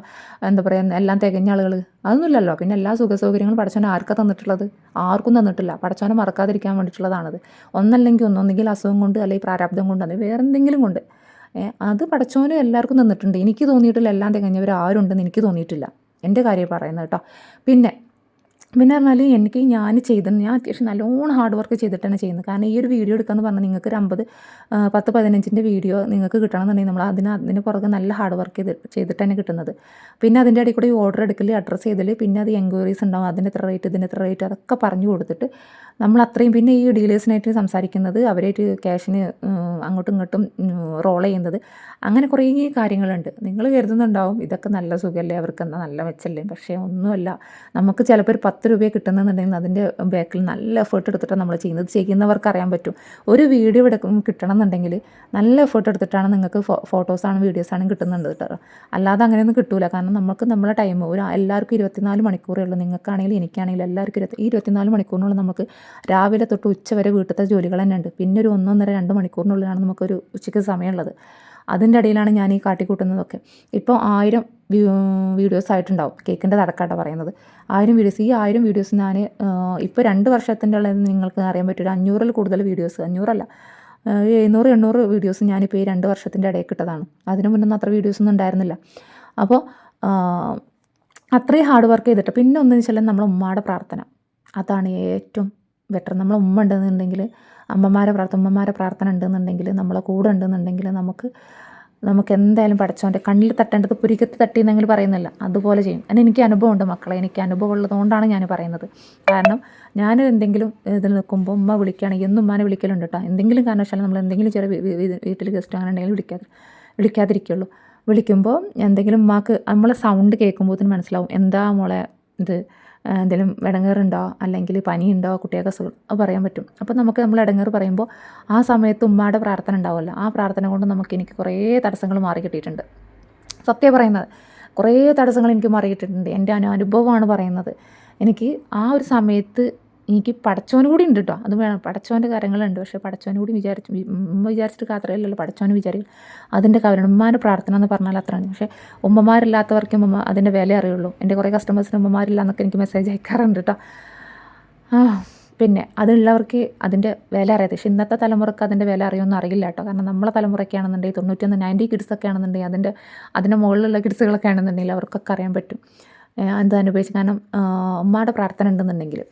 A: എന്താ പറയുക എല്ലാം തികഞ്ഞ ആളുകൾ. അതൊന്നുമില്ലല്ലോ പിന്നെ എല്ലാ സുഖ സൗകര്യങ്ങളും ആർക്കാ തന്നിട്ടുള്ളത്? ആർക്കും തന്നിട്ടില്ല. പഠിച്ചവനെ മറക്കാതിരിക്കാൻ വേണ്ടിയിട്ടുള്ളതാണത്. ഒന്നല്ലെങ്കിൽ ഒന്നൊന്നെങ്കിൽ അസുഖം കൊണ്ട് അല്ലെങ്കിൽ പ്രാരാബ്ദം കൊണ്ട് അല്ലെങ്കിൽ വേറെ എന്തെങ്കിലും കൊണ്ട്. അത് പഠിച്ചവന് എല്ലാവർക്കും തന്നിട്ടുണ്ട്. എനിക്ക് തോന്നിയിട്ടില്ല എല്ലാം തികഞ്ഞവർ ആരുണ്ടെന്ന് എനിക്ക് തോന്നിയിട്ടില്ല. എന്റെ കാര്യം പറയുന്നത് കേട്ടോ. പിന്നെ പിന്നെ പറഞ്ഞാൽ എനിക്ക് ഞാൻ ചെയ്ത ഞാൻ അത്യാവശ്യം നല്ലോണം ഹാർഡ് വർക്ക് ചെയ്തിട്ടാണ് ചെയ്യുന്നത്. കാരണം ഈ ഒരു വീഡിയോ എടുക്കാന്ന് പറഞ്ഞാൽ നിങ്ങൾക്ക് ഒരു അമ്പത് പത്ത് പതിനഞ്ചിന്റെ വീഡിയോ നിങ്ങൾക്ക് കിട്ടണമെന്നുണ്ടെങ്കിൽ നമ്മൾ അതിന് അതിന് പുറകെ നല്ല ഹാർഡ് വർക്ക് ചെയ്ത് ചെയ്തിട്ടാണ് കിട്ടുന്നത്. പിന്നെ അതിന്റെ ഇടയിൽ കൂടെ ഈ ഓർഡർ എടുക്കൽ അഡ്രസ്സ് ചെയ്തൽ പിന്നെ അത് എൻക്വയറീസ് ഉണ്ടാവും അതിന് എത്ര റേറ്റ് ഇതിന് എത്ര റേറ്റ് അതൊക്കെ പറഞ്ഞു കൊടുത്തിട്ട് നമ്മൾ അത്രയും പിന്നെ ഈ ഡീലേഴ്സിനായിട്ട് സംസാരിക്കുന്നത് അവരായിട്ട് ക്യാഷിന് അങ്ങോട്ടും ഇങ്ങോട്ടും റോൾ ചെയ്യുന്നത്. അങ്ങനെ കുറേ കാര്യങ്ങളുണ്ട്. നിങ്ങൾ കരുതുന്നുണ്ടാവും ഇതൊക്കെ നല്ല സുഖമല്ലേ അവർക്ക് എന്നാൽ നല്ല മെച്ചല്ലേ. പക്ഷേ ഒന്നുമല്ല നമുക്ക് ചിലപ്പോൾ ഒരു പത്ത് രൂപയെ കിട്ടുന്നുണ്ടെങ്കിൽ അതിന്റെ ബാക്കിൽ നല്ല എഫേർട്ട് എടുത്തിട്ടാണ് നമ്മൾ ചെയ്യുന്നത്. ചെയ്യുന്നവർക്ക് അറിയാൻ പറ്റും. ഒരു വീഡിയോ എടുക്കും കിട്ടണം എന്നുണ്ടെങ്കിൽ നല്ല എഫേർട്ട് എടുത്തിട്ടാണ് നിങ്ങൾക്ക് ഫോട്ടോസാണ് വീഡിയോസാണ് കിട്ടുന്നുണ്ട് കേട്ടോ. അല്ലാതെ അങ്ങനെയൊന്നും കിട്ടൂല. കാരണം നമുക്ക് നമ്മളെ ടൈം ഒരു എല്ലാവർക്കും ഇരുപത്തിനാല് മണിക്കൂറേ ഉള്ളൂ. നിങ്ങൾക്കാണെങ്കിലും എനിക്കാണെങ്കിലും എല്ലാവർക്കും ഇരുപത്തി ഈ ഇരുപത്തിനാല് മണിക്കൂറിനുള്ളിൽ നമുക്ക് രാവിലെ തൊട്ട് ഉച്ച വരെ വീട്ടിലത്തെ ജോലികൾ തന്നെ ഉണ്ട് പിന്നെ ഒരു ഒന്നൊന്നര രണ്ട് മണിക്കൂറിനുള്ളിലാണ് നമുക്കൊരു ഉച്ചയ്ക്ക് സമയമുള്ളത്. അതിന്റെ ഇടയിലാണ് ഞാൻ ഈ കാട്ടിക്കൂട്ടുന്നതൊക്കെ. ഇപ്പോൾ ആയിരം വീഡിയോസ് ആയിട്ടുണ്ടാവും. കേക്കിന്റെ തടക്കാട്ട പറയുന്നത്. ആയിരം വീഡിയോസ്. ഈ ആയിരം വീഡിയോസ് ഞാൻ ഇപ്പോൾ രണ്ട് വർഷത്തിന്റെ ഉള്ളത് നിങ്ങൾക്ക് അറിയാൻ പറ്റും ഒരു അഞ്ഞൂറിൽ കൂടുതൽ വീഡിയോസ്. അഞ്ഞൂറല്ല. എഴുന്നൂറ് എണ്ണൂറ് വീഡിയോസ് ഞാനിപ്പോൾ ഈ രണ്ട് വർഷത്തിന്റെ ഇടയിൽ കിട്ടതാണ് അതിനു മുന്നൊന്നും അത്ര വീഡിയോസ് ഒന്നും ഉണ്ടായിരുന്നില്ല. അപ്പോൾ അത്രയും ഹാർഡ് വർക്ക് ചെയ്തിട്ട്. പിന്നെ ഒന്നെന്ന് വെച്ചാൽ നമ്മളെ ഉമ്മയുടെ പ്രാർത്ഥന. അതാണ് ഏറ്റവും ബെറ്റർ നമ്മളെ ഉമ്മ ഉണ്ടെന്നുണ്ടെങ്കിൽ അമ്മമാരെ പ്രാർത്ഥന ഉമ്മമാരെ പ്രാർത്ഥന ഉണ്ടെന്നുണ്ടെങ്കിൽ നമ്മളെ കൂടെ ഉണ്ടെന്നുണ്ടെങ്കിൽ നമുക്ക് നമുക്ക് എന്തായാലും പഠിച്ചോന്റെ കണ്ണിൽ തട്ടേണ്ടത് പുരികത്ത് തട്ടി എന്നെങ്കിൽ പറയുന്നില്ല. അതുപോലെ ചെയ്യും. അതിന് എനിക്ക് അനുഭവമുണ്ട് മക്കളെ. എനിക്ക് അനുഭവം ഉള്ളതുകൊണ്ടാണ് ഞാൻ പറയുന്നത്. കാരണം ഞാൻ എന്തെങ്കിലും ഇതിൽ നിൽക്കുമ്പോൾ ഉമ്മ വിളിക്കുകയാണെങ്കിൽ എന്നും ഉമ്മാനെ വിളിക്കലുണ്ട് കേട്ടോ. എന്തെങ്കിലും കാരണവശാലും നമ്മൾ എന്തെങ്കിലും ചെറിയ വീട്ടിൽ ഗസ്റ്റ് അങ്ങനെ ഉണ്ടെങ്കിൽ വിളിക്കാതെ വിളിക്കാതിരിക്കുള്ളൂ വിളിക്കുമ്പോൾ എന്തെങ്കിലും ഉമ്മാക്ക് നമ്മളെ സൗണ്ട് കേൾക്കുമ്പോഴത്തേന് മനസ്സിലാവും. എന്താ മോളെ ഇത്? എന്തെങ്കിലും ഇടങ്ങേറുണ്ടോ അല്ലെങ്കിൽ പനിയുണ്ടോ? കുട്ടിയൊക്കെ അസുഖം പറയാൻ പറ്റും. അപ്പോൾ നമുക്ക് നമ്മൾ ഇടങ്ങേറ് പറയുമ്പോൾ ആ സമയത്ത് ഉമ്മയുടെ പ്രാർത്ഥന ഉണ്ടാവുമല്ലോ. ആ പ്രാർത്ഥന കൊണ്ട് നമുക്ക് എനിക്ക് കുറേ തടസ്സങ്ങൾ മാറി കിട്ടിയിട്ടുണ്ട്. സത്യം പറയുന്നത് കുറേ തടസ്സങ്ങൾ എനിക്ക് മാറി കിട്ടിയിട്ടുണ്ട്. എന്റെ അനു അനുഭവമാണ് പറയുന്നത്. എനിക്ക് ആ ഒരു സമയത്ത് എനിക്ക് പടച്ചോനും കൂടി ഉണ്ട് കേട്ടോ അത് വേണം. പടച്ചോന്റെ കാര്യങ്ങളുണ്ട്. പക്ഷേ പടച്ചോനും കൂടി വിചാരിച്ചു. ഉമ്മ വിചാരിച്ചിട്ട് കാത്രയില്ലല്ലോ പടച്ചോനും വിചാരിക്കും അതിന്റെ ഉമ്മാന്റെ പ്രാർത്ഥന എന്ന് പറഞ്ഞാൽ അത്രയാണ് പക്ഷേ ഉമ്മമാരില്ലാത്തവർക്കും ഉമ്മ അതിന്റെ വില അറിയുള്ളൂ. എന്റെ കുറേ കസ്റ്റമേഴ്സിന് ഉമ്മമാരില്ല എന്നൊക്കെ എനിക്ക് മെസ്സേജ് അയക്കാറുണ്ട് കേട്ടോ പിന്നെ അതുള്ളവർക്ക് അതിന്റെ വില അറിയാതെ പക്ഷേ ഇന്നത്തെ തലമുറയ്ക്ക് അതിന്റെ വില അറിയുമെന്ന് അറിയില്ല കേട്ടോ കാരണം നമ്മളെ തലമുറയ്ക്കാണെന്നുണ്ടെങ്കിൽ തൊണ്ണൂറ്റൊന്ന് നയന്റി കിഡ്സൊക്കെ ആണെന്നുണ്ടെങ്കിൽ അതിന്റെ അതിന്റെ മുകളിലുള്ള കിഡ്സുകളൊക്കെ ആണെന്നുണ്ടെങ്കിൽ അവർക്കൊക്കെ അറിയാൻ പറ്റും. എന്താ അനുഭവിച്ചു കാരണം ഉമ്മയുടെ പ്രാർത്ഥന ഉണ്ടെന്നുണ്ടെങ്കിൽ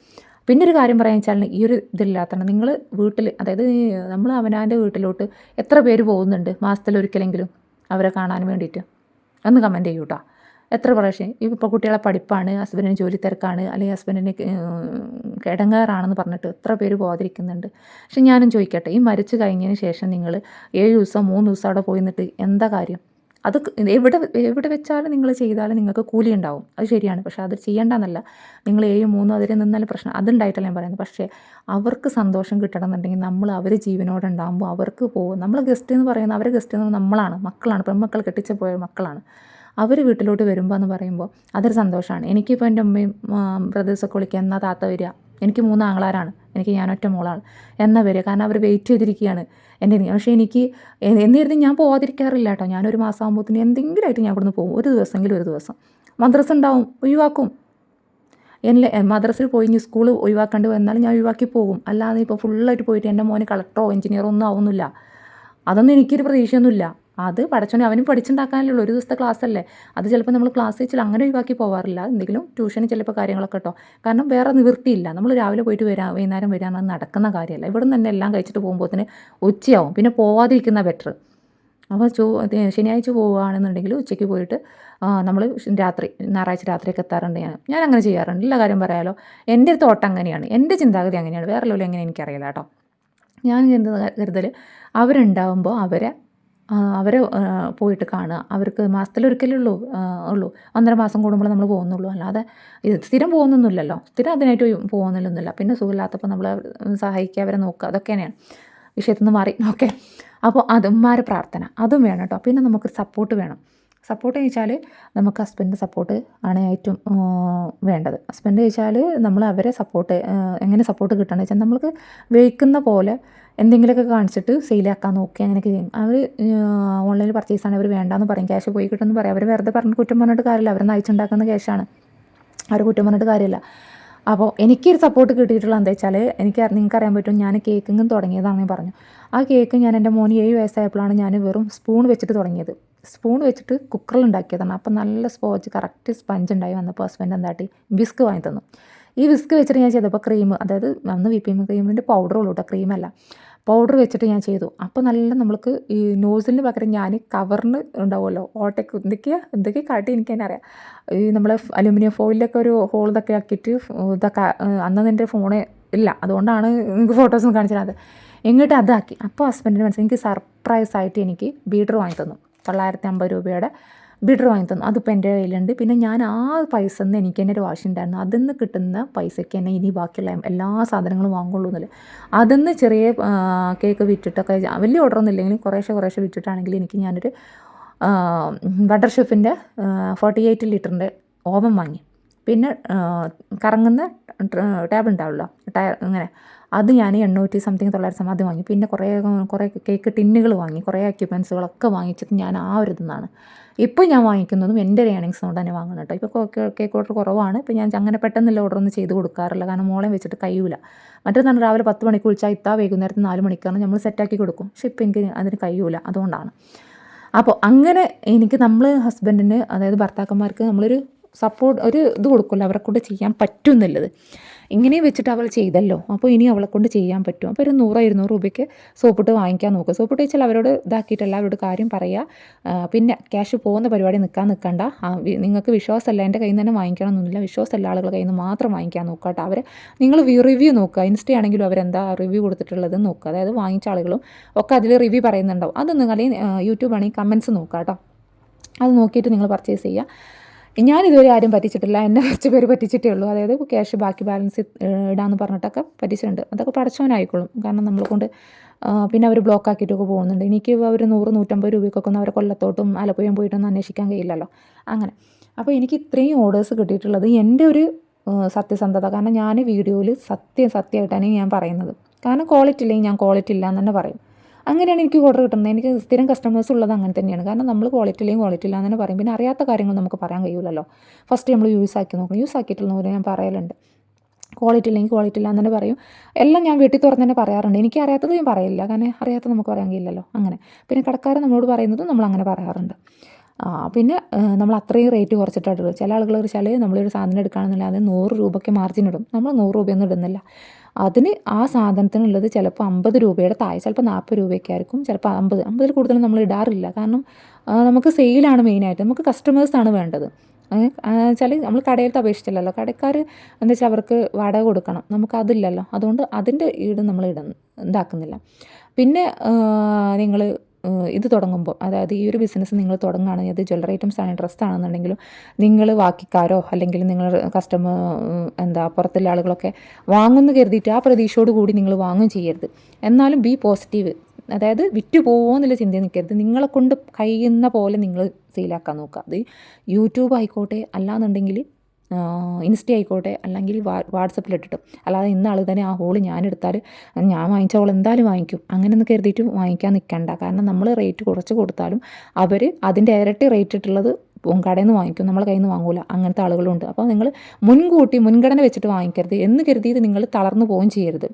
A: പിന്നെ ഒരു കാര്യം പറയാൻ വെച്ചാൽ ഈ ഒരു ഇതില്ലാത്തതാണ്. നിങ്ങൾ വീട്ടിൽ അതായത് നമ്മൾ അവനാന്റെ വീട്ടിലോട്ട് എത്ര പേര് പോകുന്നുണ്ട് മാസത്തിലൊരിക്കലെങ്കിലും അവരെ കാണാൻ വേണ്ടിയിട്ട്? ഒന്ന് കമന്റ് ചെയ്യൂ കേട്ടോ എത്ര പ്രാവശ്യം? ഇപ്പോൾ കുട്ടികളെ പഠിപ്പാണ് ഹസ്ബൻഡിന് ജോലി തിരക്കാണ് അല്ലെങ്കിൽ ഹസ്ബൻഡിന് കിടങ്ങാറാണെന്ന് പറഞ്ഞിട്ട് എത്ര പേര് പോകാതിരിക്കുന്നുണ്ട് പക്ഷെ ഞാനും ചോദിക്കട്ടെ ഈ മരിച്ചു കഴിഞ്ഞതിന് ശേഷം നിങ്ങൾ ഏഴ് ദിവസം മൂന്ന് ദിവസം അവിടെ പോയി നിന്നിട്ട് എന്താ കാര്യം? അത് എവിടെ എവിടെ വെച്ചാലും നിങ്ങൾ ചെയ്താലും നിങ്ങൾക്ക് കൂലി ഉണ്ടാവും. അത് ശരിയാണ്. പക്ഷേ അത് ചെയ്യേണ്ടെന്നല്ല. നിങ്ങൾ ഏഴ് മൂന്ന് അതിൽ നിന്നാലും പ്രശ്നം അതുണ്ടായിട്ടല്ല ഞാൻ പറയുന്നത്. പക്ഷേ അവർക്ക് സന്തോഷം കിട്ടണം എന്നുണ്ടെങ്കിൽ നമ്മൾ അവർ ജീവനോടെ ഉണ്ടാകുമ്പോൾ അവർക്ക് പോകും. നമ്മൾ ഗസ്റ്റ് എന്ന് പറയുന്നത് അവരെ ഗസ്റ്റ് എന്ന് നമ്മളാണ്. മക്കളാണ്. പെൺമക്കൾ കെട്ടിച്ച് പോയ മക്കളാണ്. അവർ വീട്ടിലോട്ട് വരുമ്പോൾ എന്ന് പറയുമ്പോൾ അതൊരു സന്തോഷമാണ്. എനിക്കിപ്പോൾ എന്റെ ഉമ്മയും ബ്രദേഴ്സൊക്കെ വിളിക്കുക എന്നാൽ താത്ത വരിക? എനിക്ക് മൂന്ന് ആങ്ങളാരാണ് എനിക്ക് ഞാനൊറ്റ മോളാണ്. എന്നാ വരിക കാരണം അവർ വെയിറ്റ് ചെയ്തിരിക്കുകയാണ് എന്റെ പക്ഷേ എനിക്ക് എന്നിരുന്ന് ഞാൻ പോകാതിരിക്കാറില്ല കേട്ടോ. ഞാനൊരു മാസം ആകുമ്പോഴത്തേന് എന്തെങ്കിലും ആയിട്ട് ഞാൻ ഇവിടുന്ന് പോകും. ഒരു ദിവസമെങ്കിലും ഒരു ദിവസം. മദ്രസ ഉണ്ടാവും. ഒഴിവാക്കും. എന്നെ മദ്രസയിൽ പോയി ഇനി സ്കൂൾ ഒഴിവാക്കേണ്ടി വന്നാലും ഞാൻ ഒഴിവാക്കി പോകും. അല്ലാതെ ഇപ്പോൾ ഫുള്ളായിട്ട് പോയിട്ട് എന്റെ മോനെ കളക്ടറോ എഞ്ചിനീയറോ ഒന്നും ആവുന്നില്ല. അതൊന്നും എനിക്കൊരു പ്രതീക്ഷയൊന്നുമില്ല. അത് പഠിച്ചോനെ അവനും പഠിച്ചുണ്ടാക്കാനല്ലേ ഒരു ദിവസത്തെ ക്ലാസ് അല്ലേ അത് ചിലപ്പോൾ നമ്മൾ ക്ലാസ് വെച്ചാൽ അങ്ങനെ ഒഴിവാക്കി പോകാറില്ല എന്തെങ്കിലും ട്യൂഷന് ചിലപ്പോൾ കാര്യങ്ങളൊക്കെ കേട്ടോ. കാരണം വേറെ നിവൃത്തിയില്ല. നമ്മൾ രാവിലെ പോയിട്ട് വരാം വൈകുന്നേരം വരാമെന്ന് നടക്കുന്ന കാര്യമല്ല. ഇവിടെ നിന്ന് തന്നെ എല്ലാം കഴിച്ചിട്ട് പോകുമ്പോഴത്തേന് ഉച്ചയാവും. പിന്നെ പോവാതിരിക്കുന്ന ബെറ്റർ അപ്പോൾ ചോ ശനിയാഴ്ച പോവുകയാണെന്നുണ്ടെങ്കിൽ ഉച്ചയ്ക്ക് പോയിട്ട് നമ്മൾ രാത്രി ഞായറാഴ്ച രാത്രിയൊക്കെ എത്താറുണ്ട് ഞാൻ. ഞാൻ അങ്ങനെ ചെയ്യാറുണ്ട്. എല്ലാ കാര്യം പറയാലോ. എന്റെ ഒരു തോട്ടം അങ്ങനെയാണ്. എന്റെ ചിന്താഗതി അങ്ങനെയാണ്. വേറെ ലോലും എങ്ങനെ എനിക്കറിയില്ല കേട്ടോ. ഞാൻ എന്ത് കരുതൽ അവരുണ്ടാവുമ്പോൾ അവരെ അവരെ പോയിട്ട് കാണുക. അവർക്ക് മാസത്തിലൊരിക്കലേ ഉള്ളൂ ഉള്ളൂ. ഒന്നര മാസം കൂടുമ്പോൾ നമ്മൾ പോകുന്നുള്ളൂ. അല്ലാതെ ഇത് സ്ഥിരം പോകുന്നൊന്നുമില്ലല്ലോ. സ്ഥിരം അതിനായിട്ട് പോകുന്നില്ലൊന്നുമില്ല പിന്നെ സുഖമില്ലാത്തപ്പോൾ നമ്മൾ സഹായിക്കുക അവരെ നോക്കുക. അതൊക്കെ തന്നെയാണ്. വിഷയത്തിൽ നിന്ന് മാറി. ഓക്കെ. അപ്പോൾ അതുമാരെ പ്രാർത്ഥന. അതും വേണം കേട്ടോ. പിന്നെ നമുക്ക് സപ്പോർട്ട് വേണം. സപ്പോർട്ട് ചോദിച്ചാൽ നമുക്ക് ഹസ്ബൻഡ് സപ്പോർട്ട് ആണ് ഏറ്റവും വേണ്ടത്. ഹസ്ബൻഡ് ചോദിച്ചാൽ നമ്മൾ അവരെ സപ്പോർട്ട് എങ്ങനെ സപ്പോർട്ട് കിട്ടണമെന്ന് വെച്ചാൽ നമ്മൾക്ക് വെയ്ക്കുന്ന പോലെ എന്തെങ്കിലുമൊക്കെ കാണിച്ചിട്ട് സെയിലാക്കാൻ നോക്കി അങ്ങനെയൊക്കെ ചെയ്യും. അവർ ഓൺലൈനിൽ പർച്ചേസ് ആണ് അവർ വേണ്ടാന്ന് പറയും ക്യാഷ് പോയി കിട്ടുമെന്ന് പറയും. അവർ വെറുതെ പറഞ്ഞ് കുറ്റം പറഞ്ഞിട്ട് കാര്യമില്ല. അവർ നയിച്ചുണ്ടാക്കുന്ന ക്യാഷാണ് അവർ കുറ്റം പറഞ്ഞിട്ട് കാര്യമില്ല. അപ്പോൾ എനിക്കൊരു സപ്പോർട്ട് കിട്ടിയിട്ടുള്ള എന്താ വെച്ചാൽ എനിക്ക് നിങ്ങൾക്ക് അറിയാൻ പറ്റും ഞാൻ കേക്കിങ്ങും തുടങ്ങിയതാണെന്ന് പറഞ്ഞു. ആ കേക്ക് ഞാൻ എന്റെ മോന് ഏഴ് വയസ്സായപ്പോഴാണ് ഞാൻ വെറും സ്പൂൺ വെച്ചിട്ട് തുടങ്ങിയത്. സ്പൂൺ വെച്ചിട്ട് കുക്കറിൽ ഉണ്ടാക്കിയതാണ്. അപ്പം നല്ല സ്പോഞ്ച് കറക്റ്റ് സ്പഞ്ച് ഉണ്ടായി വന്നപ്പോൾ ഹസ്ബൻഡ് എന്താട്ടി? ബിസ്ക് വാങ്ങി തന്നു. ഈ വിസ്ക് വെച്ചിട്ട് ഞാൻ ചെയ്തപ്പോൾ ക്രീം അതായത് അന്ന് വിപ്പിംഗ് ക്രീമിന്റെ പൗഡർ ഉള്ളൂ കേട്ടോ ക്രീമല്ല പൗഡർ വെച്ചിട്ട് ഞാൻ ചെയ്തു. അപ്പോൾ നല്ല നമ്മൾക്ക് ഈ നോസിലിന് പകരം ഞാൻ കവറിന് ഉണ്ടാവുമല്ലോ. ഓട്ടയ്ക്ക് എന്തൊക്കെയാ എന്തൊക്കെയാ കാട്ടി എനിക്ക് തന്നെ അറിയാം ഈ നമ്മൾ അലുമിനിയം ഫോയിലൊക്കെ ഒരു ഹോൾ ഇതൊക്കെ ആക്കിയിട്ട് ഇതൊക്കെ അന്ന് എന്റെ ഫോണ് ഇല്ല. അതുകൊണ്ടാണ് നിങ്ങൾക്ക് ഫോട്ടോസും കാണിച്ചത് എന്നിട്ട് അതാക്കി. അപ്പോൾ ഹസ്ബൻഡിന് മനസ്സിലായി. എനിക്ക് സർപ്രൈസ് ആയിട്ട് എനിക്ക് ബീഡർ വാങ്ങി തന്നു. തൊള്ളായിരത്തി അമ്പത് രൂപയുടെ ബീഡർ വാങ്ങി തന്നു. അതിപ്പോൾ എന്റെ കയ്യിലുണ്ട്. പിന്നെ ഞാൻ ആ പൈസ നിന്ന് എനിക്ക് തന്നെ ഒരു ഉണ്ടായിരുന്നു. അതിൽ നിന്ന് കിട്ടുന്ന പൈസയ്ക്ക് തന്നെ ഇനി ബാക്കിയുള്ള എല്ലാ സാധനങ്ങളും വാങ്ങുള്ളൂ എന്നല്ല. അതിൽ നിന്ന് ചെറിയ കേക്ക് വിറ്റിട്ടൊക്കെ വലിയ വലിയ ഓർഡറൊന്നും ഇല്ലെങ്കിലും കുറേശ്ശെ കുറേശ്ശെ വിറ്റിട്ടാണെങ്കിൽ എനിക്ക് ഞാനൊരു ബട്ടർ ഷെഫിന്റെ ഫോർട്ടി എയ്റ്റ് ലിറ്ററിന്റെ ഓവൻ വാങ്ങി. പിന്നെ കറങ്ങുന്ന ടാബ് ഉണ്ടാവുമല്ലോ ടയർ അങ്ങനെ അത് ഞാൻ എണ്ണൂറ്റി സംതിങ് തൊള്ളായിരത്തി സം അത് വാങ്ങി. പിന്നെ കുറേ കുറേ കേക്ക് ടിന്നുകൾ വാങ്ങി. കുറേ എക്യുപ്മെൻസുകളൊക്കെ വാങ്ങിച്ചിട്ട് ഞാൻ ആ ഒരു ഇതെന്നാണ്. ഇപ്പോൾ ഞാൻ വാങ്ങിക്കുന്നതും എന്റെ ഒരു ഏണിങ്സ് കൊണ്ട് തന്നെ വാങ്ങണം കേട്ടോ. ഇപ്പോൾ കേക്ക് ഓർഡർ കുറവാണ്. ഇപ്പോൾ ഞാൻ അങ്ങനെ പെട്ടെന്നുള്ള ഓർഡർ ഒന്നും ചെയ്ത് കൊടുക്കാറില്ല. കാരണം മോളെ വെച്ചിട്ട് കഴിയൂല. മറ്റേതാണ് രാവിലെ പത്ത് മണിക്ക് വിളിച്ചാൽ ഇത്താ വൈകുന്നേരത്ത് നാല് മണിക്കാണ് നമ്മൾ സെറ്റാക്കി കൊടുക്കും. പക്ഷേ ഇപ്പോൾ എനിക്ക് അതിന് കഴിയൂല. അതുകൊണ്ടാണ്. അപ്പോൾ അങ്ങനെ എനിക്ക് നമ്മൾ ഹസ്ബൻഡിന് അതായത് ഭർത്താക്കന്മാർക്ക് നമ്മളൊരു സപ്പോർട്ട് ഒരു ഇത് കൊടുക്കുമല്ലോ. അവരെ കൊണ്ട് ചെയ്യാൻ പറ്റും എന്നുള്ളത്. ഇങ്ങനെ വെച്ചിട്ട് അവൾ ചെയ്തല്ലോ. അപ്പോൾ ഇനി അവളെ കൊണ്ട് ചെയ്യാൻ പറ്റും. അപ്പോൾ ഒരു നൂറ് ഇരുന്നൂറ് രൂപയ്ക്ക് സോപ്പിട്ട് വാങ്ങിക്കാൻ നോക്കുക സോപ്പിട്ട് വെച്ചാൽ അവരോട് ഇതാക്കിയിട്ടല്ല അവരോട് കാര്യം പറയുക പിന്നെ ക്യാഷ് പോകുന്ന പരിപാടി നിൽക്കാൻ നിൽക്കണ്ട. നിങ്ങൾക്ക് വിശ്വാസമല്ല. എന്റെ കയ്യിൽ നിന്ന് തന്നെ വാങ്ങിക്കണം എന്നൊന്നുമില്ല വിശ്വാസമല്ല ആളുകളുടെ കയ്യിൽ നിന്ന് മാത്രം വാങ്ങിക്കാൻ നോക്കുക കേട്ടോ. അവർ നിങ്ങൾ റിവ്യൂ നോക്കുക. ഇൻസ്റ്റ ആണെങ്കിലും അവരെന്താ റിവ്യൂ കൊടുത്തിട്ടുള്ളത് നോക്കുക. അതായത് വാങ്ങിച്ച ആളുകളും ഒക്കെ അതിൽ റിവ്യൂ പറയുന്നുണ്ടാവും. അത് നിങ്ങൾ യൂട്യൂബ് ആണെങ്കിൽ കമൻസ് നോക്കുക കേട്ടോ. അത് നോക്കിയിട്ട് നിങ്ങൾ പർച്ചേസ് ചെയ്യുക. ഞാൻ ഇതുവരെ ആരും പറ്റിച്ചിട്ടില്ല. എന്നെ കുറച്ച് പേര് പറ്റിച്ചിട്ടേ ഉള്ളൂ. അതായത് ക്യാഷ് ബാക്കി ബാലൻസ് ഇടാന്ന് പറഞ്ഞിട്ടൊക്കെ പറ്റിച്ചിട്ടുണ്ട്. അതൊക്കെ പഠിച്ചവനായിക്കോളും കാരണം നമ്മളെ കൊണ്ട് പിന്നെ അവർ ബ്ലോക്ക് ആക്കിയിട്ടൊക്കെ പോകുന്നുണ്ട്. എനിക്ക് അവർ നൂറ് നൂറ്റമ്പത് രൂപയ്ക്കൊക്കെ ഒന്നും അവരെ കൊല്ലത്തോട്ടും ആലപ്പുഴയും പോയിട്ടൊന്നും അന്വേഷിക്കാൻ കഴിയില്ലല്ലോ. അങ്ങനെ. അപ്പോൾ എനിക്ക് ഇത്രയും ഓർഡേഴ്സ് കിട്ടിയിട്ടുള്ളത് എന്റെ ഒരു സത്യസന്ധത. കാരണം ഞാൻ വീഡിയോയിൽ സത്യം സത്യമായിട്ടാണ് ഞാൻ പറയുന്നത്. കാരണം ക്വാളിറ്റി ഇല്ലെങ്കിൽ ഞാൻ ക്വാളിറ്റി ഇല്ല എന്ന് തന്നെ പറയും. അങ്ങനെയാണ് എനിക്ക് ഓർഡർ കിട്ടുന്നത്. എനിക്ക് സ്ഥിരം കസ്റ്റമേഴ്സ് ഉള്ളത് അങ്ങനെ തന്നെയാണ്. കാരണം നമ്മൾ ക്വാളിറ്റി ഇല്ലെങ്കിൽ ക്വാളിറ്റി ഇല്ല എന്ന് പറയും. പിന്നെ അറിയാത്ത കാര്യങ്ങൾ നമുക്ക് പറയാൻ കഴിയില്ലല്ലോ ഫസ്റ്റ് നമ്മൾ യൂസ് ആക്കി നോക്കും യൂസ് ആക്കിയിട്ടുള്ളവരെ ഞാൻ പറയലുണ്ട്. ക്വാളിറ്റി ഇല്ലെങ്കിൽ ക്വാളിറ്റി ഇല്ല എന്ന് തന്നെ പറയും. എല്ലാം ഞാൻ വീട്ടിൽ തുറന്ന് തന്നെ പറയാറുണ്ട്. എനിക്ക് അറിയാത്തത് ഞാൻ പറയില്ല കാരണം അറിയാത്തത് നമുക്ക് പറയാൻ കഴിയില്ലല്ലോ. അങ്ങനെ. പിന്നെ കടക്കാരൻ നമ്മളോട് പറയുന്നതും നമ്മൾ അങ്ങനെ പറയാറുണ്ട്. പിന്നെ നമ്മൾ അത്രയും റേറ്റ് കുറച്ചിട്ടാണ് ചില ആളുകൾ വെച്ചാൽ നമ്മളൊരു സാധനം എടുക്കുകയാണെന്നുണ്ടെങ്കിൽ അത് നൂറ് രൂപയ്ക്ക് മാർജിൻ ഇടും. നമ്മൾ നൂറ് രൂപയൊന്നും ഇടുന്നില്ല. അതിന് ആ സാധനത്തിനുള്ളത് ചിലപ്പോൾ അമ്പത് രൂപയുടെ താഴെ ചിലപ്പോൾ നാൽപ്പത് രൂപയൊക്കെ ആയിരിക്കും. ചിലപ്പോൾ അമ്പത് അമ്പതിൽ കൂടുതൽ നമ്മൾ ഇടാറില്ല. കാരണം നമുക്ക് സെയിലാണ് മെയിനായിട്ട്. നമുക്ക് കസ്റ്റമേഴ്സാണ് വേണ്ടത്. വെച്ചാൽ നമ്മൾ കടയിലത്തെ അപേക്ഷിച്ചില്ലല്ലോ. കടക്കാർ എന്താ വെച്ചാൽ അവർക്ക് വാടക കൊടുക്കണം. നമുക്ക് അതില്ലല്ലോ. അതുകൊണ്ട് അതിന്റെ ഈട് നമ്മൾ ഇട ഇതാക്കുന്നില്ല. പിന്നെ നിങ്ങൾ ഇത് തുടങ്ങുമ്പോൾ അതായത് ഈ ഒരു ബിസിനസ് നിങ്ങൾ തുടങ്ങുകയാണെങ്കിൽ അത് ജ്വല്ലറി ഐറ്റംസ് ആണ് ഡ്രസ്സ് ആണെന്നുണ്ടെങ്കിലും നിങ്ങൾ ബാക്കിക്കാരോ അല്ലെങ്കിൽ നിങ്ങൾ കസ്റ്റമർ എന്താ പുറത്തുള്ള ആളുകളൊക്കെ വാങ്ങുന്നു കരുതിയിട്ട് ആ പ്രതീക്ഷയോട് കൂടി നിങ്ങൾ വാങ്ങും ചെയ്യരുത്. എന്നാലും ബി പോസിറ്റീവ് അതായത് വിറ്റ് പോവുമോ എന്നുള്ള ചിന്ത നിൽക്കരുത്. നിങ്ങളെ കൊണ്ട് കഴിയുന്ന പോലെ നിങ്ങൾ സെയിലാക്കാൻ നോക്കുക. അത് യൂട്യൂബ് ആയിക്കോട്ടെ അല്ലാന്നുണ്ടെങ്കിൽ ഇൻസ്റ്റ ആയിക്കോട്ടെ അല്ലെങ്കിൽ വാട്സപ്പിലിട്ടിട്ടും. അല്ലാതെ ഇന്ന ആൾ തന്നെ ആ ഹോൾ ഞാനെടുത്താൽ ഞാൻ വാങ്ങിച്ച ഹോൾ എന്തായാലും വാങ്ങിക്കും. അങ്ങനെയൊന്നും കരുതിയിട്ട് വാങ്ങിക്കാൻ നിൽക്കണ്ട കാരണം നമ്മൾ റേറ്റ് കുറച്ച് കൊടുത്താലും അവർ അതിന്റെ ഇരട്ടി റേറ്റ് ഇട്ടുള്ളത് കടയിൽ നിന്ന് വാങ്ങിക്കും. നമ്മളെ കയ്യിൽ നിന്ന് വാങ്ങൂല. അങ്ങനത്തെ ആളുകളുണ്ട് അപ്പോൾ നിങ്ങൾ മുൻകൂട്ടി മുൻഗണന വെച്ചിട്ട് വാങ്ങിക്കരുത് എന്ന് കരുതിയത് നിങ്ങൾ തളർന്നു പോവുകയും ചെയ്യരുത്.